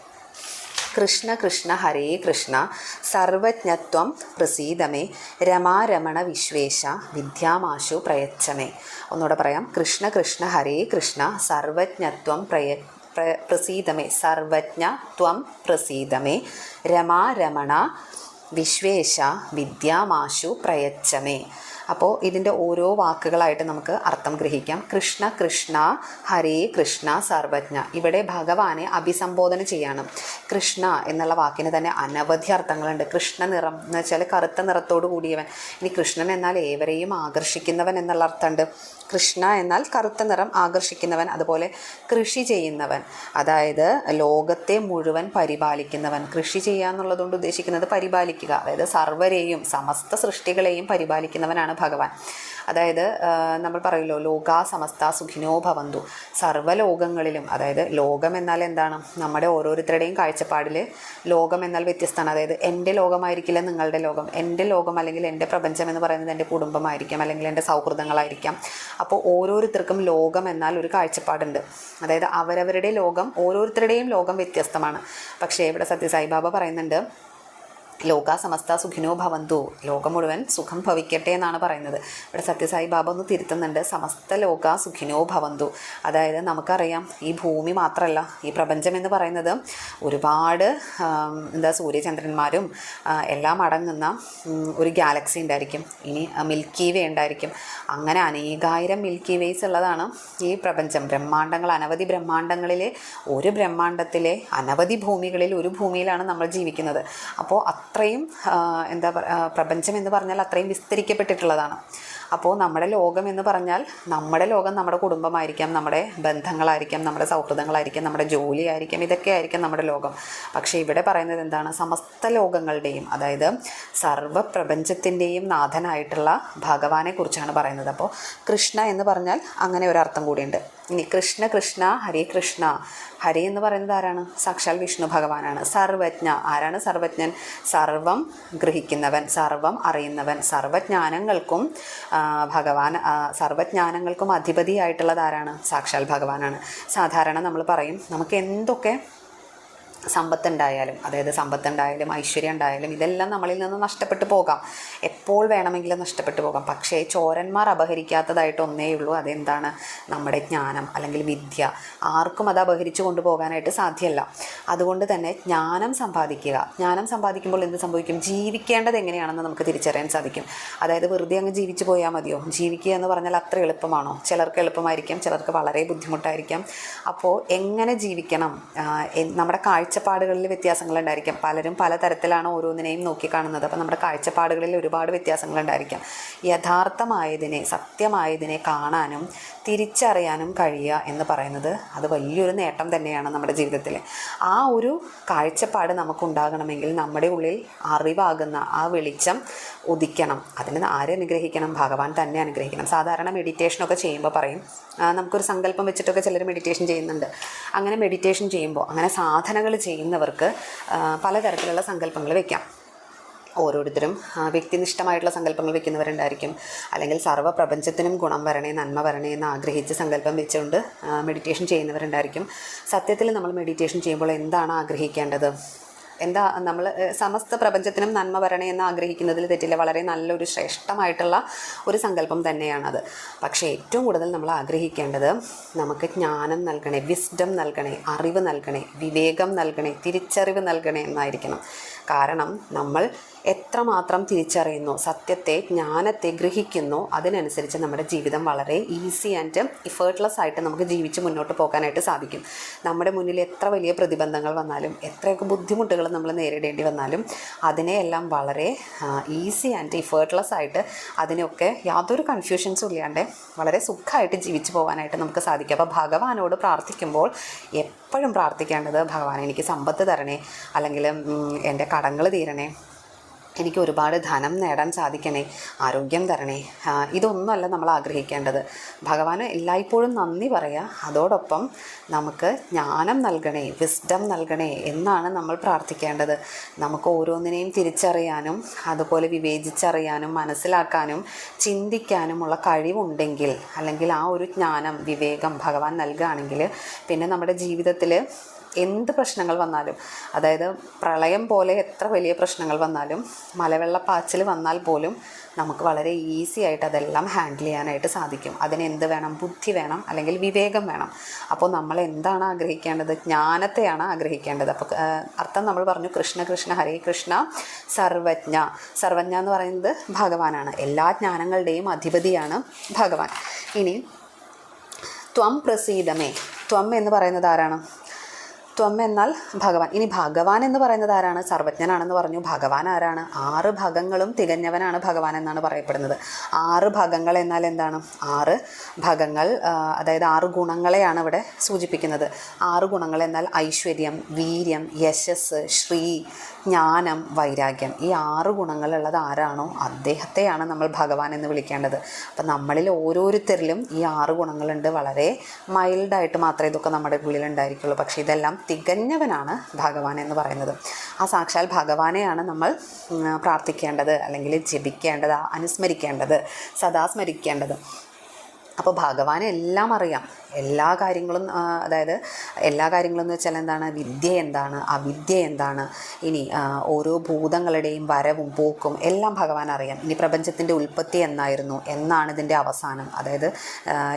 കൃഷ്ണ കൃഷ്ണ ഹരേ കൃഷ്ണ. സർവജ്ഞത്വം പ്രസീതമേ. രമാരമണ വിശ്വേശ വിദ്യാമാശു പ്രയച്ഛമേ. ഒന്നുകൂടെ പറയാം. കൃഷ്ണ കൃഷ്ണ ഹരേ കൃഷ്ണ. സർവജ്ഞത്വം പ്രയ പ്ര- പ്രസീതമേ. സർവജ്ഞത്വം പ്രസീതമേ. രമാരമണ വിശ്വേശ വിദ്യാമാശു പ്രയച്ഛമേ. അപ്പോൾ ഇതിന്റെ ഓരോ വാക്കുകളായിട്ട് നമുക്ക് അർത്ഥം ഗ്രഹിക്കാം. കൃഷ്ണ കൃഷ്ണ ഹരേ കൃഷ്ണ സർവജ്ഞ. ഇവിടെ ഭഗവാനെ അഭിസംബോധന ചെയ്യാണ്. കൃഷ്ണ എന്നുള്ള വാക്കിന് തന്നെ അനവധി അർത്ഥങ്ങളുണ്ട്. കൃഷ്ണ നിറം എന്ന് വെച്ചാൽ കറുത്ത നിറത്തോട് കൂടിയവൻ. ഇനി കൃഷ്ണൻ എന്നാൽ ഏവരെയും ആകർഷിക്കുന്നവൻ എന്നുള്ള അർത്ഥമുണ്ട്. കൃഷ്ണ എന്നാൽ കറുത്ത നിറം ആകർഷിക്കുന്നവൻ അതുപോലെ കൃഷി ചെയ്യുന്നവൻ. അതായത് ലോകത്തെ മുഴുവൻ പരിപാലിക്കുന്നവൻ. കൃഷി ചെയ്യുക എന്നുള്ളതുകൊണ്ട് ഉദ്ദേശിക്കുന്നത് പരിപാലിക്കുക. അതായത് സർവരെയും സമസ്ത സൃഷ്ടികളെയും പരിപാലിക്കുന്നവനാണ് ഭഗവാൻ. അതായത് നമ്മൾ പറയുമല്ലോ ലോക സമസ്ത സുഖിനോ ഭവന്തു. സർവലോകങ്ങളിലും അതായത് ലോകം എന്നാൽ എന്താണ്? നമ്മുടെ ഓരോരുത്തരുടെയും കാഴ്ചപ്പാടിൽ ലോകം എന്നാൽ വ്യത്യസ്തമാണ്. അതായത് എന്റെ ലോകമായിരിക്കില്ല നിങ്ങളുടെ ലോകം. എന്റെ ലോകം അല്ലെങ്കിൽ എന്റെ പ്രപഞ്ചം എന്ന് പറയുന്നത് എന്റെ കുടുംബമായിരിക്കാം അല്ലെങ്കിൽ എന്റെ സൗഹൃദങ്ങളായിരിക്കാം. അപ്പോൾ ഓരോരുത്തർക്കും ലോകം എന്നാൽ ഒരു കാഴ്ചപ്പാടുണ്ട്. അതായത് അവരവരുടെ ലോകം ഓരോരുത്തരുടെയും ലോകം വ്യത്യസ്തമാണ്. പക്ഷേ ഇവിടെ സത്യസായിബാബ പറയുന്നുണ്ട് ലോക സമസ്ത സുഖിനോ ഭവന്തു. ലോകം മുഴുവൻ സുഖം ഭവിക്കട്ടെ എന്നാണ് പറയുന്നത്. ഇവിടെ സത്യസായി ബാബ ഒന്ന് തിരുത്തുന്നുണ്ട്. സമസ്ത ലോക സുഖിനോ ഭവന്തു. അതായത് നമുക്കറിയാം ഈ ഭൂമി മാത്രമല്ല ഈ പ്രപഞ്ചം എന്ന് പറയുന്നത് ഒരുപാട് എന്താ സൂര്യചന്ദ്രന്മാരും എല്ലാം അടങ്ങുന്ന ഒരു ഗാലക്സി ഉണ്ടായിരിക്കും. ഇനി മിൽക്കി വേ ഉണ്ടായിരിക്കും. അങ്ങനെ അനേകായിരം മിൽക്കി വേസ് ഉള്ളതാണ് ഈ പ്രപഞ്ചം. ബ്രഹ്മാണ്ടങ്ങൾ അനവധി ബ്രഹ്മാണ്ടങ്ങളിലെ ഒരു ബ്രഹ്മാണ്ടത്തിലെ അനവധി ഭൂമികളിൽ ഒരു ഭൂമിയിലാണ് നമ്മൾ ജീവിക്കുന്നത്. അപ്പോൾ അത്രയും എന്താ പ്രപഞ്ചം എന്ന് പറഞ്ഞാൽ അത്രയും വിസ്തരിക്കപ്പെട്ടിട്ടുള്ളതാണ്. അപ്പോൾ നമ്മുടെ ലോകം എന്ന് പറഞ്ഞാൽ നമ്മുടെ ലോകം നമ്മുടെ കുടുംബമായിരിക്കാം നമ്മുടെ ബന്ധങ്ങളായിരിക്കാം നമ്മുടെ സൗഹൃദങ്ങളായിരിക്കാം നമ്മുടെ ജോലിയായിരിക്കാം ഇതൊക്കെ ആയിരിക്കാം നമ്മുടെ ലോകം. പക്ഷേ ഇവിടെ പറയുന്നത് എന്താണ്? സമസ്ത ലോകങ്ങളുടെയും അതായത് സർവപ്രപഞ്ചത്തിന്റെയും നാഥനായിട്ടുള്ള ഭഗവാനെക്കുറിച്ചാണ് പറയുന്നത്. അപ്പോൾ കൃഷ്ണ എന്ന് പറഞ്ഞാൽ അങ്ങനെ ഒരർത്ഥം കൂടിയുണ്ട്. ഇനി കൃഷ്ണ കൃഷ്ണ ഹരേ കൃഷ്ണ. ഹരി എന്ന് പറയുന്നത് ആരാണ്? സാക്ഷാൽ വിഷ്ണു ഭഗവാനാണ്. സർവജ്ഞ. ആരാണ് സർവജ്ഞൻ? സർവം ഗ്രഹിക്കുന്നവൻ സർവം അറിയുന്നവൻ. സർവജ്ഞാനങ്ങൾക്കും ഭഗവാൻ സർവജ്ഞാനങ്ങൾക്കും അധിപതിയായിട്ടുള്ളത് ആരാണ്? സാക്ഷാൽ ഭഗവാനാണ്. സാധാരണ നമ്മൾ പറയും നമുക്ക് എന്തൊക്കെ സമ്പത്തുണ്ടായാലും അതായത് സമ്പത്തുണ്ടായാലും ഐശ്വര്യം ഉണ്ടായാലും ഇതെല്ലാം നമ്മളിൽ നിന്ന് നഷ്ടപ്പെട്ടു പോകാം. എപ്പോൾ വേണമെങ്കിലും നഷ്ടപ്പെട്ടു പോകാം. പക്ഷേ ചോരന്മാർ അപഹരിക്കാത്തതായിട്ട് ഒന്നേ ഉള്ളൂ. അതെന്താണ്? നമ്മുടെ ജ്ഞാനം അല്ലെങ്കിൽ വിദ്യ. ആർക്കും അത് അപഹരിച്ചു കൊണ്ടുപോകാനായിട്ട് സാധ്യമല്ല. അതുകൊണ്ട് തന്നെ ജ്ഞാനം സമ്പാദിക്കുക. ജ്ഞാനം സമ്പാദിക്കുമ്പോൾ എന്ത് സംഭവിക്കും? ജീവിക്കേണ്ടത് എങ്ങനെയാണെന്ന് നമുക്ക് തിരിച്ചറിയാൻ സാധിക്കും. അതായത് വെറുതെ അങ്ങ് ജീവിച്ചു പോയാൽ മതിയോ? ജീവിക്കുക എന്ന് പറഞ്ഞാൽ അത്ര എളുപ്പമാണോ? ചിലർക്ക് എളുപ്പമായിരിക്കാം ചിലർക്ക് വളരെ ബുദ്ധിമുട്ടായിരിക്കാം. അപ്പോൾ എങ്ങനെ ജീവിക്കണം? നമ്മുടെ നമ്മുടെ കാഴ്ചപ്പാടുകളിൽ വ്യത്യാസങ്ങളുണ്ടായിരിക്കാം. പലരും പലതരത്തിലാണ് ഓരോന്നിനെയും നോക്കിക്കാണുന്നത് അപ്പോൾ നമ്മുടെ കാഴ്ചപ്പാടുകളിൽ ഒരുപാട് വ്യത്യാസങ്ങളുണ്ടായിരിക്കാം. യഥാർത്ഥമായതിനെ സത്യമായതിനെ കാണാനും തിരിച്ചറിയാനും കഴിയുക എന്ന് പറയുന്നത് അത് വലിയൊരു നേട്ടം തന്നെയാണ് നമ്മുടെ ജീവിതത്തിൽ. ആ ഒരു കാഴ്ചപ്പാട് നമുക്കുണ്ടാകണമെങ്കിൽ നമ്മുടെ ഉള്ളിൽ അറിവാകുന്ന ആ വെളിച്ചം ഉദിക്കണം. അതിന് ആരെ അനുഗ്രഹിക്കണം? ഭഗവാൻ തന്നെ അനുഗ്രഹിക്കണം. സാധാരണ മെഡിറ്റേഷനൊക്കെ ചെയ്യുമ്പോൾ പറയും നമുക്കൊരു സങ്കല്പം വെച്ചിട്ടൊക്കെ ചിലർ മെഡിറ്റേഷൻ ചെയ്യുന്നുണ്ട്. അങ്ങനെ മെഡിറ്റേഷൻ ചെയ്യുമ്പോൾ അങ്ങനെ സാധനകൾ ചെയ്യുന്നവർക്ക് പലതരത്തിലുള്ള സങ്കല്പങ്ങൾ വെക്കാം. ഓരോരുത്തരും വ്യക്തിനിഷ്ഠമായിട്ടുള്ള സങ്കല്പങ്ങൾ വെക്കുന്നവരുണ്ടായിരിക്കും. അല്ലെങ്കിൽ സർവ പ്രപഞ്ചത്തിനും ഗുണം വരണേ നന്മ വരണേ എന്ന് ആഗ്രഹിച്ച് സങ്കല്പം വെച്ചുകൊണ്ട് മെഡിറ്റേഷൻ ചെയ്യുന്നവരുണ്ടായിരിക്കും. സത്യത്തിൽ നമ്മൾ മെഡിറ്റേഷൻ ചെയ്യുമ്പോൾ എന്താണ് ആഗ്രഹിക്കേണ്ടത്? എന്താ നമ്മൾ സമസ്ത പ്രപഞ്ചത്തിനും നന്മ വരണേ എന്ന് ആഗ്രഹിക്കുന്നതിൽ തെറ്റില്ല. വളരെ നല്ലൊരു ശ്രേഷ്ഠമായിട്ടുള്ള ഒരു സങ്കല്പം തന്നെയാണത്. പക്ഷേ ഏറ്റവും കൂടുതൽ നമ്മൾ ആഗ്രഹിക്കേണ്ടത് നമുക്ക് ജ്ഞാനം നൽകണേ വിസ്ഡം നൽകണേ അറിവ് നൽകണേ വിവേകം നൽകണേ തിരിച്ചറിവ് നൽകണേ എന്നായിരിക്കണം. കാരണം നമ്മൾ എത്രമാത്രം തിരിച്ചറിയുന്നു സത്യത്തെ ജ്ഞാനത്തെ ഗ്രഹിക്കുന്നു അതിനനുസരിച്ച് നമ്മുടെ ജീവിതം വളരെ ഈസി ആൻഡ് ഇഫേർട്ട്ലെസ് ആയിട്ട് നമുക്ക് ജീവിച്ച് മുന്നോട്ട് പോകാനായിട്ട് സാധിക്കും. നമ്മുടെ മുന്നിൽ എത്ര വലിയ പ്രതിബന്ധങ്ങൾ വന്നാലും എത്രയൊക്കെ ബുദ്ധിമുട്ടുകൾ നമ്മൾ നേരിടേണ്ടി വന്നാലും അതിനെയെല്ലാം വളരെ ഈസി ആൻഡ് ഇഫേർട്ട്ലെസ് ആയിട്ട് അതിനൊക്കെ യാതൊരു കൺഫ്യൂഷൻസും ഇല്ലാണ്ട് വളരെ സുഖമായിട്ട് ജീവിച്ചു പോകാനായിട്ട് നമുക്ക് സാധിക്കും. അപ്പോൾ ഭഗവാനോട് പ്രാർത്ഥിക്കുമ്പോൾ എപ്പോഴും പ്രാർത്ഥിക്കേണ്ടത് ഭഗവാൻ എനിക്ക് സമ്പത്ത് തരണേ അല്ലെങ്കിൽ എന്റെ കടങ്ങൾ തീരണേ എനിക്ക് ഒരുപാട് ധനം നേടാൻ സാധിക്കണേ ആരോഗ്യം തരണേ. ഇതൊന്നുമല്ല നമ്മൾ ആഗ്രഹിക്കേണ്ടത്. ഭഗവാന് എല്ലായ്പ്പോഴും നന്ദി പറയുക അതോടൊപ്പം നമുക്ക് ജ്ഞാനം നൽകണേ വിസ്ഡം നൽകണേ എന്നാണ് നമ്മൾ പ്രാർത്ഥിക്കേണ്ടത്. നമുക്ക് ഓരോന്നിനെയും തിരിച്ചറിയാനും അതുപോലെ വിവേചിച്ചറിയാനും മനസ്സിലാക്കാനും ചിന്തിക്കാനുമുള്ള കഴിവുണ്ടെങ്കിൽ അല്ലെങ്കിൽ ആ ഒരു ജ്ഞാനം വിവേകം ഭഗവാൻ നൽകുകയാണെങ്കിൽ പിന്നെ നമ്മുടെ ജീവിതത്തിൽ എന്ത് പ്രശ്നങ്ങൾ വന്നാലും അതായത് പ്രളയം പോലെ എത്ര വലിയ പ്രശ്നങ്ങൾ വന്നാലും മലവെള്ള പാച്ചിൽ വന്നാൽ പോലും നമുക്ക് വളരെ ഈസി ആയിട്ട് അതെല്ലാം ഹാൻഡിൽ ചെയ്യാനായിട്ട് സാധിക്കും. അതിന് എന്ത് വേണം? ബുദ്ധി വേണം അല്ലെങ്കിൽ വിവേകം വേണം. അപ്പോൾ നമ്മൾ എന്താണ് ആഗ്രഹിക്കേണ്ടത്? ജ്ഞാനത്തെയാണ് ആഗ്രഹിക്കേണ്ടത്. അപ്പോൾ അർത്ഥം നമ്മൾ പറഞ്ഞു കൃഷ്ണ കൃഷ്ണ ഹരേ കൃഷ്ണ സർവജ്ഞ. സർവജ്ഞ എന്ന് പറയുന്നത് ഭഗവാനാണ്. എല്ലാ ജ്ഞാനങ്ങളുടെയും അധിപതിയാണ് ഭഗവാൻ. ഇനി ത്വം പ്രസീതമേ. ത്വം എന്ന് പറയുന്നത് ആരാണ്? ത്വം എന്നാൽ ഭഗവാൻ. ഇനി ഭഗവാൻ എന്ന് പറയുന്നത് ആരാണ്? സർവജ്ഞനാണെന്ന് പറഞ്ഞു. ഭഗവാൻ ആരാണ്? ആറ് ഭാഗങ്ങളും തികഞ്ഞവനാണ് ഭഗവാൻ എന്നാണ് പറയപ്പെടുന്നത്. ആറ് ഭാഗങ്ങൾ എന്നാൽ എന്താണ്? ആറ് ഭാഗങ്ങൾ അതായത് ആറ് ഗുണങ്ങളെയാണ് ഇവിടെ സൂചിപ്പിക്കുന്നത്. ആറ് ഗുണങ്ങൾ എന്നാൽ ഐശ്വര്യം വീര്യം യശസ് ശ്രീ ജ്ഞാനം വൈരാഗ്യം. ഈ ആറ് ഗുണങ്ങളുള്ളത് ആരാണോ? അദ്ദേഹത്തെയാണ് നമ്മൾ ഭഗവാൻ എന്ന് വിളിക്കേണ്ടത്. അപ്പം നമ്മളിൽ ഓരോരുത്തരിലും ഈ ആറ് ഗുണങ്ങളുണ്ട്. വളരെ മൈൽഡായിട്ട് മാത്രമേ ഇതൊക്കെ നമ്മുടെ ഉള്ളിൽ ഉണ്ടായിരിക്കുള്ളൂ. പക്ഷേ ഇതെല്ലാം തികഞ്ഞവനാണ് ഭഗവാൻ എന്ന് പറയുന്നത്. ആ സാക്ഷാൽ ഭഗവാനെയാണ് നമ്മൾ പ്രാർത്ഥിക്കേണ്ടത് അല്ലെങ്കിൽ ജപിക്കേണ്ടത് അനുസ്മരിക്കേണ്ടത് സദാ സ്മരിക്കേണ്ടത് അപ്പോൾ ഭഗവാനെ എല്ലാം അറിയാം. എല്ലാ കാര്യങ്ങളും അതായത് എല്ലാ കാര്യങ്ങളും എന്ന് വെച്ചാൽ എന്താണ്? വിദ്യ എന്താണ്? അവിദ്യ എന്താണ്? ഇനി ഓരോ ഭൂതങ്ങളുടെയും വരവും പോക്കും എല്ലാം ഭഗവാൻ അറിയാം. ഇനി പ്രപഞ്ചത്തിന്റെ ഉൽപ്പത്തി എന്നായിരുന്നു? എന്നാണ് ഇതിന്റെ അവസാനം. അതായത്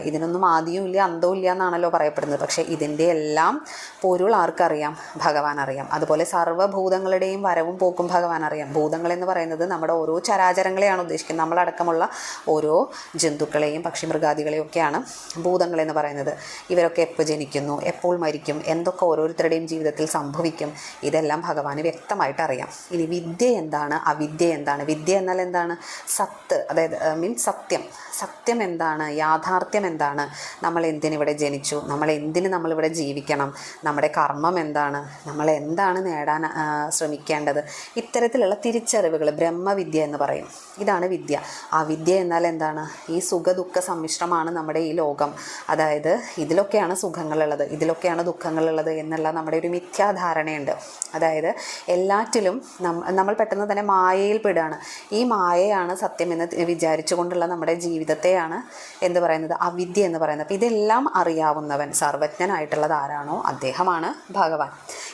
ഇതിനൊന്നും ആദ്യവും ഇല്ല അന്തവും ഇല്ല എന്നാണല്ലോ പറയപ്പെടുന്നത്. പക്ഷേ ഇതിന്റെ എല്ലാം പൊരുൾ ആർക്കറിയാം? ഭഗവാൻ അറിയാം. അതുപോലെ സർവഭൂതങ്ങളുടെയും വരവും പോക്കും ഭഗവാൻ അറിയാം. ഭൂതങ്ങൾ എന്ന് പറയുന്നത് നമ്മുടെ ഓരോ ചരാചരങ്ങളെയാണ് ഉദ്ദേശിക്കുന്നത്. നമ്മളടക്കമുള്ള ഓരോ ജന്തുക്കളെയും പക്ഷിമൃഗാദികളെയും ഒക്കെയാണ് ഭൂതങ്ങൾ എന്ന് പറയുന്നത്. ഇവരൊക്കെ എപ്പോൾ ജനിക്കുന്നു എപ്പോൾ മരിക്കും എന്തൊക്കെ ഓരോരുത്തരുടെയും ജീവിതത്തിൽ സംഭവിക്കും ഇതെല്ലാം ഭഗവാന് വ്യക്തമായിട്ട് അറിയാം. ഇനി വിദ്യ എന്താണ് അവിദ്യ എന്താണ്? വിദ്യ എന്നാൽ എന്താണ്? സത്ത് അതായത് മീൻസ് സത്യം. സത്യം എന്താണ്? യാഥാർത്ഥ്യം എന്താണ്? നമ്മൾ എന്തിനിവിടെ ജനിച്ചു? നമ്മൾ എന്തിന് നമ്മളിവിടെ ജീവിക്കണം? നമ്മുടെ കർമ്മം എന്താണ്? നമ്മൾ എന്താണ് നേടാൻ ശ്രമിക്കേണ്ടത്? ഇത്തരത്തിലുള്ള തിരിച്ചറിവുകൾ ബ്രഹ്മവിദ്യ എന്ന് പറയും. ഇതാണ് വിദ്യ. ആ വിദ്യ എന്നാൽ എന്താണ്? ഈ സുഖ ദുഃഖ സമ്മിശ്രമാണ് നമ്മുടെ ഈ ലോകം. അതായത് ഇതിലൊക്കെയാണ് സുഖങ്ങളുള്ളത് ഇതിലൊക്കെയാണ് ദുഃഖങ്ങളുള്ളത് എന്നുള്ള നമ്മുടെ ഒരു മിഥ്യാധാരണയുണ്ട്. അതായത് എല്ലാറ്റിലും നമ്മൾ പെട്ടെന്ന് തന്നെ മായയിൽ പെടുകയാണ്. ഈ മായയാണ് സത്യമെന്ന് വിചാരിച്ചുകൊണ്ടുള്ള നമ്മുടെ ജീവിതത്തെയാണ് എന്ത് പറയുന്നത്? അവിദ്യ എന്ന് പറയുന്നത്. അപ്പോൾ ഇതെല്ലാം അറിയാവുന്നവൻ സർവജ്ഞനായിട്ടുള്ളത് ആരാണോ അദ്ദേഹമാണ് ഭഗവാൻ.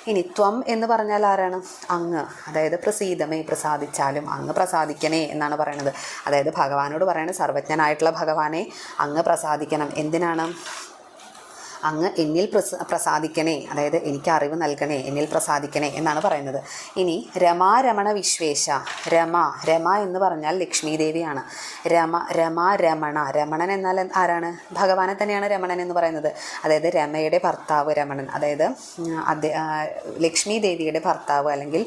ഇനി ത്വം എന്ന് പറഞ്ഞാൽ ആരാണ്? അങ്ങ്. അതായത് പ്രസീതമേ പ്രസാദിച്ചാലും അങ്ങ് പ്രസാദിക്കണേ എന്നാണ് പറയുന്നത്. അതായത് ഭഗവാനോട് പറയുന്നത് സർവജ്ഞനായിട്ടുള്ള ഭഗവാനെ അങ്ങ് പ്രസാദിക്കണം. എന്തിനാണ്? അങ്ങ് എന്നിൽ പ്രസ പ്രസാദിക്കണേ. അതായത് എനിക്ക് അറിവ് നൽകണേ എന്നിൽ പ്രസാദിക്കണേ എന്നാണ് പറയുന്നത്. ഇനി രമാരമണ വിശ്വേശ. രമ രമ എന്ന് പറഞ്ഞാൽ ലക്ഷ്മി ദേവിയാണ് രമ രമ രമണ. രമണൻ എന്നാൽ ആരാണ്? ഭഗവാനെ തന്നെയാണ് രമണൻ എന്ന് പറയുന്നത്. അതായത് രമയുടെ ഭർത്താവ് രമണൻ. അതായത് ലക്ഷ്മി ദേവിയുടെ ഭർത്താവ് അല്ലെങ്കിൽ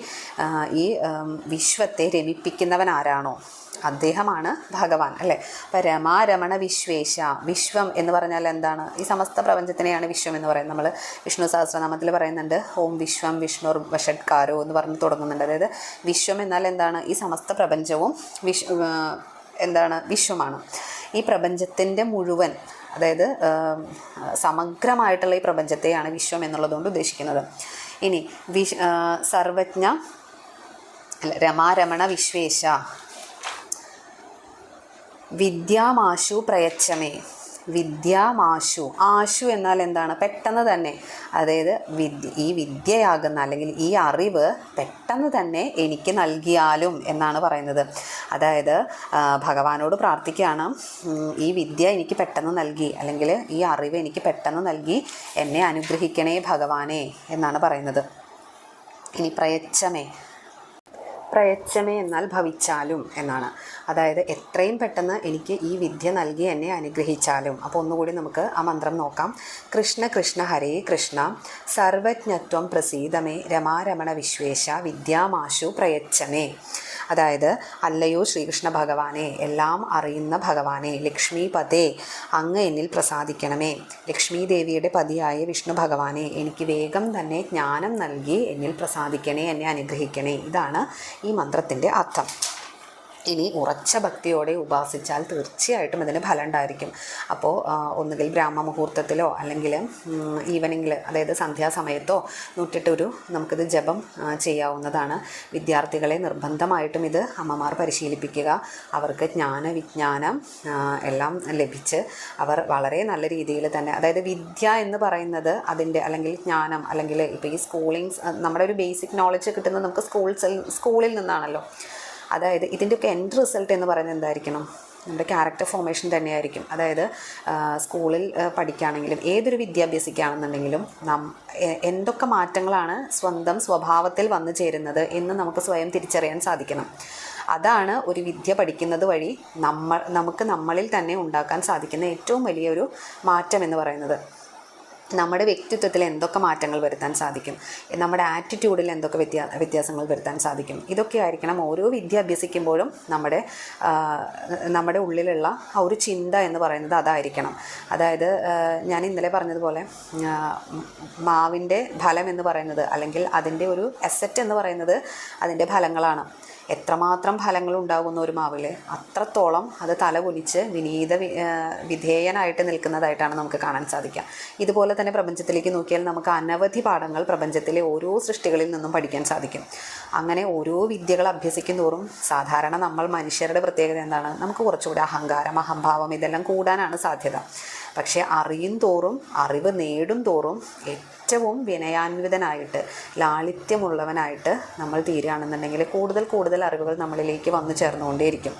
ഈ വിശ്വത്തെ രമിപ്പിക്കുന്നവൻ ആരാണോ? അദ്ദേഹമാണ് ഭഗവാൻ അല്ലേ? അപ്പം രമാരമണ വിശ്വേശ വിശ്വം എന്ന് പറഞ്ഞാൽ എന്താണ്? ഈ സമസ്ത പ്രപഞ്ചത്തിനെയാണ് വിശ്വം എന്ന് പറയുന്നത്. നമ്മൾ വിഷ്ണു സഹസ്രനാമത്തിൽ പറയുന്നുണ്ട് ഓം വിശ്വം വിഷ്ണുർ വഷഡ്കാരോ എന്ന് പറഞ്ഞ് തുടങ്ങുന്നുണ്ട്. അതായത് വിശ്വം എന്നാൽ എന്താണ്? ഈ സമസ്ത പ്രപഞ്ചവും വിശ് എന്താണ്? വിശ്വമാണ്. ഈ പ്രപഞ്ചത്തിന്റെ മുഴുവൻ അതായത് സമഗ്രമായിട്ടുള്ള ഈ പ്രപഞ്ചത്തെയാണ് വിശ്വം എന്നുള്ളതുകൊണ്ട് ഉദ്ദേശിക്കുന്നത്. ഇനി വിശ് സർവജ്ഞ രമാരമണ വിശ്വേശ വിദ്യാമാശു പ്രയച്ഛമേ വിദ്യാമാശു ആശു എന്നാൽ എന്താണ്? പെട്ടെന്ന് തന്നെ. അതായത് വിദ്യ ഈ വിദ്യയാകുന്ന അല്ലെങ്കിൽ ഈ അറിവ് പെട്ടെന്ന് തന്നെ എനിക്ക് നൽകിയാലും എന്നാണ് പറയുന്നത്. അതായത് ഭഗവാനോട് പ്രാർത്ഥിക്കുകയാണ് ഈ വിദ്യ എനിക്ക് പെട്ടെന്ന് നൽകി അല്ലെങ്കിൽ ഈ അറിവ് എനിക്ക് പെട്ടെന്ന് നൽകി എന്നെ അനുഗ്രഹിക്കണേ ഭഗവാനെ എന്നാണ് പറയുന്നത്. ഇനി പ്രയച്ഛമേ പ്രയച്ഛമേ എന്നാൽ ഭവിച്ചാലും എന്നാണ്. അതായത് എത്രയും പെട്ടെന്ന് എനിക്ക് ഈ വിദ്യ നൽകി എന്നെ അനുഗ്രഹിച്ചാലും. അപ്പോൾ ഒന്നുകൂടി നമുക്ക് ആ മന്ത്രം നോക്കാം. കൃഷ്ണ കൃഷ്ണ ഹരേ കൃഷ്ണ. സർവജ്ഞത്വം പ്രസീതമേ. രമാരമണ വിശ്വേശ. വിദ്യാമാശു പ്രയച്ഛമേ അതായത് അല്ലയോ ശ്രീകൃഷ്ണ ഭഗവാനെ എല്ലാം അറിയുന്ന ഭഗവാനെ ലക്ഷ്മി പതേ അങ്ങ് എന്നിൽ പ്രസാദിക്കണമേ. ലക്ഷ്മി ദേവിയുടെ പതിയായ വിഷ്ണു ഭഗവാനെ എനിക്ക് വേഗം തന്നെ ജ്ഞാനം നൽകി എന്നിൽ പ്രസാദിക്കണേ എന്നെ അനുഗ്രഹിക്കണേ. ഇതാണ് ഈ മന്ത്രത്തിന്റെ അർത്ഥം. ഇനി ഉറച്ച ഭക്തിയോടെ ഉപാസിച്ചാൽ തീർച്ചയായിട്ടും ഇതിന് ഫലം ഉണ്ടായിരിക്കും അപ്പോൾ ഒന്നുകിൽ ബ്രാഹ്മ മുഹൂർത്തത്തിലോ അല്ലെങ്കിൽ ഈവനിങ്ങിൽ അതായത് സന്ധ്യാസമയത്തോ നൂറ്റിട്ടൊരു നമുക്കിത് ജപം ചെയ്യാവുന്നതാണ്. വിദ്യാർത്ഥികളെ നിർബന്ധമായിട്ടും ഇത് അമ്മമാർ പരിശീലിപ്പിക്കുക. അവർക്ക് ജ്ഞാന വിജ്ഞാനം എല്ലാം ലഭിച്ച് അവർ വളരെ നല്ല രീതിയിൽ തന്നെ അതായത് വിദ്യ എന്ന് പറയുന്നത് അതിന്റെ അല്ലെങ്കിൽ ജ്ഞാനം അല്ലെങ്കിൽ ഇപ്പോൾ ഈ സ്കൂളിങ്സ് നമ്മുടെ ഒരു ബേസിക് നോളജ് കിട്ടുന്നത് നമുക്ക് സ്കൂൾസിൽ സ്കൂളിൽ നിന്നാണല്ലോ. അതായത് ഇതിന്റെയൊക്കെ എൻഡ് റിസൾട്ട് എന്ന് പറയുന്നത് എന്തായിരിക്കണം? നമ്മുടെ ക്യാരക്ടർ ഫോർമേഷൻ തന്നെയായിരിക്കും. അതായത് സ്കൂളിൽ പഠിക്കുകയാണെങ്കിലും ഏതൊരു വിദ്യാഭ്യാസിക്കുകയാണെന്നുണ്ടെങ്കിലും നം എന്തൊക്കെ മാറ്റങ്ങളാണ് സ്വന്തം സ്വഭാവത്തിൽ വന്നു ചേരുന്നത് എന്ന് നമുക്ക് സ്വയം തിരിച്ചറിയാൻ സാധിക്കണം. അതാണ് ഒരു വിദ്യ പഠിക്കുന്നത് വഴി നമ്മൾ നമുക്ക് നമ്മളിൽ തന്നെ ഉണ്ടാക്കാൻ സാധിക്കുന്ന ഏറ്റവും വലിയൊരു മാറ്റം എന്ന് പറയുന്നത്. നമ്മുടെ വ്യക്തിത്വത്തിൽ എന്തൊക്കെ മാറ്റങ്ങൾ വരുത്താൻ സാധിക്കും? നമ്മുടെ ആറ്റിറ്റ്യൂഡിൽ എന്തൊക്കെ വ്യത്യാ വ്യത്യാസങ്ങൾ വരുത്താൻ സാധിക്കും? ഇതൊക്കെ ആയിരിക്കണം ഓരോ വിദ്യ അഭ്യസിക്കുമ്പോഴും നമ്മുടെ നമ്മുടെ ഉള്ളിലുള്ള ആ ഒരു ചിന്ത എന്ന് പറയുന്നത് അതായിരിക്കണം. അതായത് ഞാൻ ഇന്നലെ പറഞ്ഞതുപോലെ മാവിന്റെ ഫലം എന്ന് പറയുന്നത് അല്ലെങ്കിൽ അതിന്റെ ഒരു അസറ്റ് എന്ന് പറയുന്നത് അതിന്റെ ഫലങ്ങളാണ്. എത്രമാത്രം ഫലങ്ങൾ ഉണ്ടാകുന്ന ഒരു മാവിൽ അത്രത്തോളം അത് തലകുലിച്ച് വിനീത വിധേയനായിട്ട് നിൽക്കുന്നതായിട്ടാണ് നമുക്ക് കാണാൻ സാധിക്കുക. ഇതുപോലെ തന്നെ പ്രപഞ്ചത്തിലേക്ക് നോക്കിയാൽ നമുക്ക് അനവധി പാഠങ്ങൾ പ്രപഞ്ചത്തിലെ ഓരോ സൃഷ്ടികളിൽ നിന്നും പഠിക്കാൻ സാധിക്കും. അങ്ങനെ ഓരോ വിദ്യകൾ അഭ്യസിക്കും തോറും സാധാരണ നമ്മൾ മനുഷ്യരുടെ പ്രത്യേകത എന്താണ്? നമുക്ക് കുറച്ചുകൂടി അഹങ്കാരം അഹംഭാവം ഇതെല്ലാം കൂടാനാണ് സാധ്യത. പക്ഷേ അറിയും തോറും അറിവ് നേടും തോറും ഏറ്റവും വിനയാന്വിതനായിട്ട് ലാളിത്യമുള്ളവനായിട്ട് നമ്മൾ തീരുകയാണെന്നുണ്ടെങ്കിൽ കൂടുതൽ കൂടുതൽ അറിവുകൾ നമ്മളിലേക്ക് വന്നു ചേർന്നുകൊണ്ടേയിരിക്കും.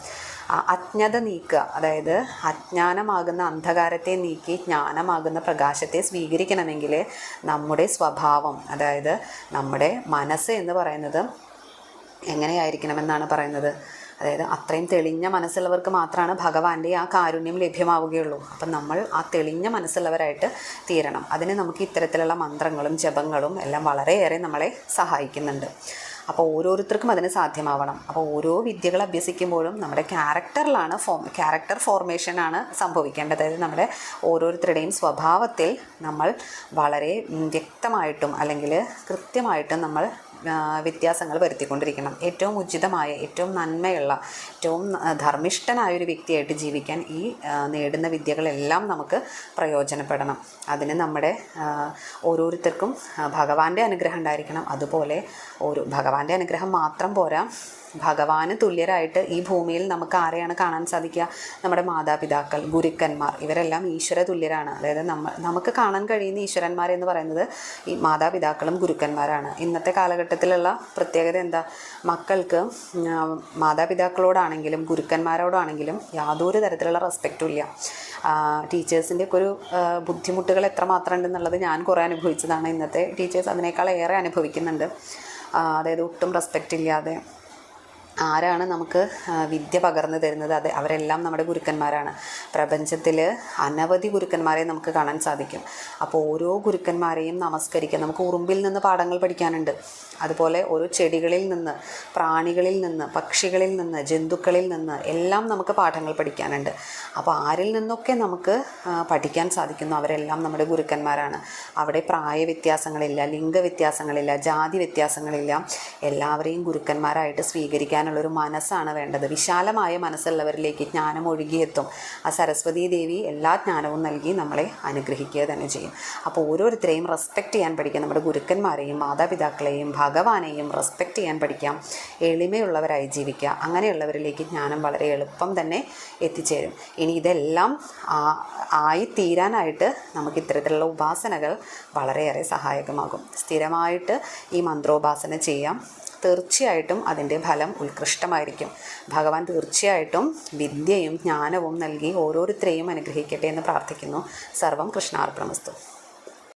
അജ്ഞത നീക്കുക അതായത് അജ്ഞാനമാകുന്ന അന്ധകാരത്തെ നീക്കി ജ്ഞാനമാകുന്ന പ്രകാശത്തെ സ്വീകരിക്കണമെങ്കിൽ നമ്മുടെ സ്വഭാവം അതായത് നമ്മുടെ മനസ്സ് എന്ന് പറയുന്നത് എങ്ങനെയായിരിക്കണമെന്നാണ് പറയുന്നത്? അതായത് അത്രയും തെളിഞ്ഞ മനസ്സുള്ളവർക്ക് മാത്രമാണ് ഭഗവാന്റെ ആ കാരുണ്യം ലഭ്യമാവുകയുള്ളൂ. അപ്പം നമ്മൾ ആ തെളിഞ്ഞ മനസ്സുള്ളവരായിട്ട് തീരണം. അതിന് നമുക്ക് ഇത്തരത്തിലുള്ള മന്ത്രങ്ങളും ജപങ്ങളും എല്ലാം വളരെയേറെ നമ്മളെ സഹായിക്കുന്നുണ്ട്. അപ്പോൾ ഓരോരുത്തർക്കും അതിന് സാധ്യമാവണം. അപ്പോൾ ഓരോ വിദ്യകൾ അഭ്യസിക്കുമ്പോഴും നമ്മുടെ ക്യാരക്ടറിലാണ് ഫോം ക്യാരക്ടർ ഫോർമേഷനാണ് സംഭവിക്കേണ്ടത്. അതായത് നമ്മുടെ ഓരോരുത്തരുടെയും സ്വഭാവത്തിൽ നമ്മൾ വളരെ വ്യക്തമായിട്ടും അല്ലെങ്കിൽ കൃത്യമായിട്ടും നമ്മൾ വ്യത്യാസങ്ങൾ വരുത്തിക്കൊണ്ടിരിക്കണം. ഏറ്റവും ഉചിതമായ ഏറ്റവും നന്മയുള്ള ഏറ്റവും ധർമ്മിഷ്ഠനായ ഒരു വ്യക്തിയായിട്ട് ജീവിക്കാൻ ഈ നേടുന്ന വിദ്യകളെല്ലാം നമുക്ക് പ്രയോജനപ്പെടണം. അതിന് നമ്മുടെ ഓരോരുത്തർക്കും ഭഗവാന്റെ അനുഗ്രഹം ഉണ്ടായിരിക്കണം. അതുപോലെ ഒരു ഭഗവാന്റെ അനുഗ്രഹം മാത്രം പോരാ ഭഗവാന് തുല്യരായിട്ട് ഈ ഭൂമിയിൽ നമുക്ക് ആരെയാണ് കാണാൻ സാധിക്കുക? നമ്മുടെ മാതാപിതാക്കൾ ഗുരുക്കന്മാർ ഇവരെല്ലാം ഈശ്വര തുല്യരാണ്. അതായത് നമ്മ നമുക്ക് കാണാൻ കഴിയുന്ന ഈശ്വരന്മാർ എന്ന് പറയുന്നത് ഈ മാതാപിതാക്കളും ഗുരുക്കന്മാരാണ്. ഇന്നത്തെ കാലഘട്ടത്തിലുള്ള പ്രത്യേകത എന്താ? മക്കൾക്ക് മാതാപിതാക്കളോടാണെങ്കിലും ഗുരുക്കന്മാരോടാണെങ്കിലും യാതൊരു തരത്തിലുള്ള റെസ്പെക്റ്റും ഇല്ല. ടീച്ചേഴ്സിന്റെ ഒക്കെ ഒരു ബുദ്ധിമുട്ടുകൾ എത്രമാത്രം ഉണ്ടെന്നുള്ളത് ഞാൻ കുറേ അനുഭവിച്ചതാണ്. ഇന്നത്തെ ടീച്ചേഴ്സ് അതിനേക്കാൾ ഏറെ അനുഭവിക്കുന്നുണ്ട്. അതായത് ഒട്ടും റെസ്പെക്റ്റ് ഇല്ലാതെ ആരാണ് നമുക്ക് വിദ്യ പകർന്നു തരുന്നത്? അത് അവരെല്ലാം നമ്മുടെ ഗുരുക്കന്മാരാണ്. പ്രപഞ്ചത്തിൽ അനവധി ഗുരുക്കന്മാരെ നമുക്ക് കാണാൻ സാധിക്കും. അപ്പോൾ ഓരോ ഗുരുക്കന്മാരെയും നമസ്കരിക്കാം. നമുക്ക് ഉറുമ്പിൽ നിന്ന് പാഠങ്ങൾ പഠിക്കാനുണ്ട്. അതുപോലെ ഓരോ ചെടികളിൽ നിന്ന് പ്രാണികളിൽ നിന്ന് പക്ഷികളിൽ നിന്ന് ജന്തുക്കളിൽ നിന്ന് എല്ലാം നമുക്ക് പാഠങ്ങൾ പഠിക്കാനുണ്ട്. അപ്പോൾ ആരിൽ നിന്നൊക്കെ നമുക്ക് പഠിക്കാൻ സാധിക്കുന്നു. അവരെല്ലാം നമ്മുടെ ഗുരുക്കന്മാരാണ്. അവിടെ പ്രായ വ്യത്യാസങ്ങളില്ല ലിംഗ വ്യത്യാസങ്ങളില്ല ജാതി വ്യത്യാസങ്ങളില്ല എല്ലാവരെയും ഗുരുക്കന്മാരായിട്ട് സ്വീകരിക്കാനുള്ളൊരു മനസ്സാണ് വേണ്ടത്. വിശാലമായ മനസ്സുള്ളവരിലേക്ക് ജ്ഞാനം ഒഴുകിയെത്തും. ആ സരസ്വതീ ദേവി എല്ലാ ജ്ഞാനവും നൽകി നമ്മളെ അനുഗ്രഹിക്കുക തന്നെ ചെയ്യും. അപ്പോൾ ഓരോരുത്തരെയും റെസ്പെക്റ്റ് ചെയ്യാൻ പഠിക്കാം. നമ്മുടെ ഗുരുക്കന്മാരെയും മാതാപിതാക്കളെയും ഭഗവാനെയും റെസ്പെക്റ്റ് ചെയ്യാൻ പഠിക്കാം. എളിമയുള്ളവരായി ജീവിക്കുക. അങ്ങനെയുള്ളവരിലേക്ക് ജ്ഞാനം വളരെ എളുപ്പം തന്നെ എത്തിച്ചേരും. ഇനി ഇതെല്ലാം ആയി ആയിത്തീരാനായിട്ട് നമുക്ക് ഇത്തരത്തിലുള്ള ഉപാസനകൾ വളരെയേറെ സഹായകമാകും. സ്ഥിരമായിട്ട് ഈ മന്ത്രോപാസന ചെയ്യാം. തീർച്ചയായിട്ടും അതിന്റെ ഫലം ഉത്കൃഷ്ടമായിരിക്കും. ഭഗവാൻ തീർച്ചയായിട്ടും വിദ്യയും ജ്ഞാനവും നൽകി ഓരോരുത്തരെയും അനുഗ്രഹിക്കട്ടെ എന്ന് പ്രാർത്ഥിക്കുന്നു. സർവം കൃഷ്ണാർപ്പണമസ്തു.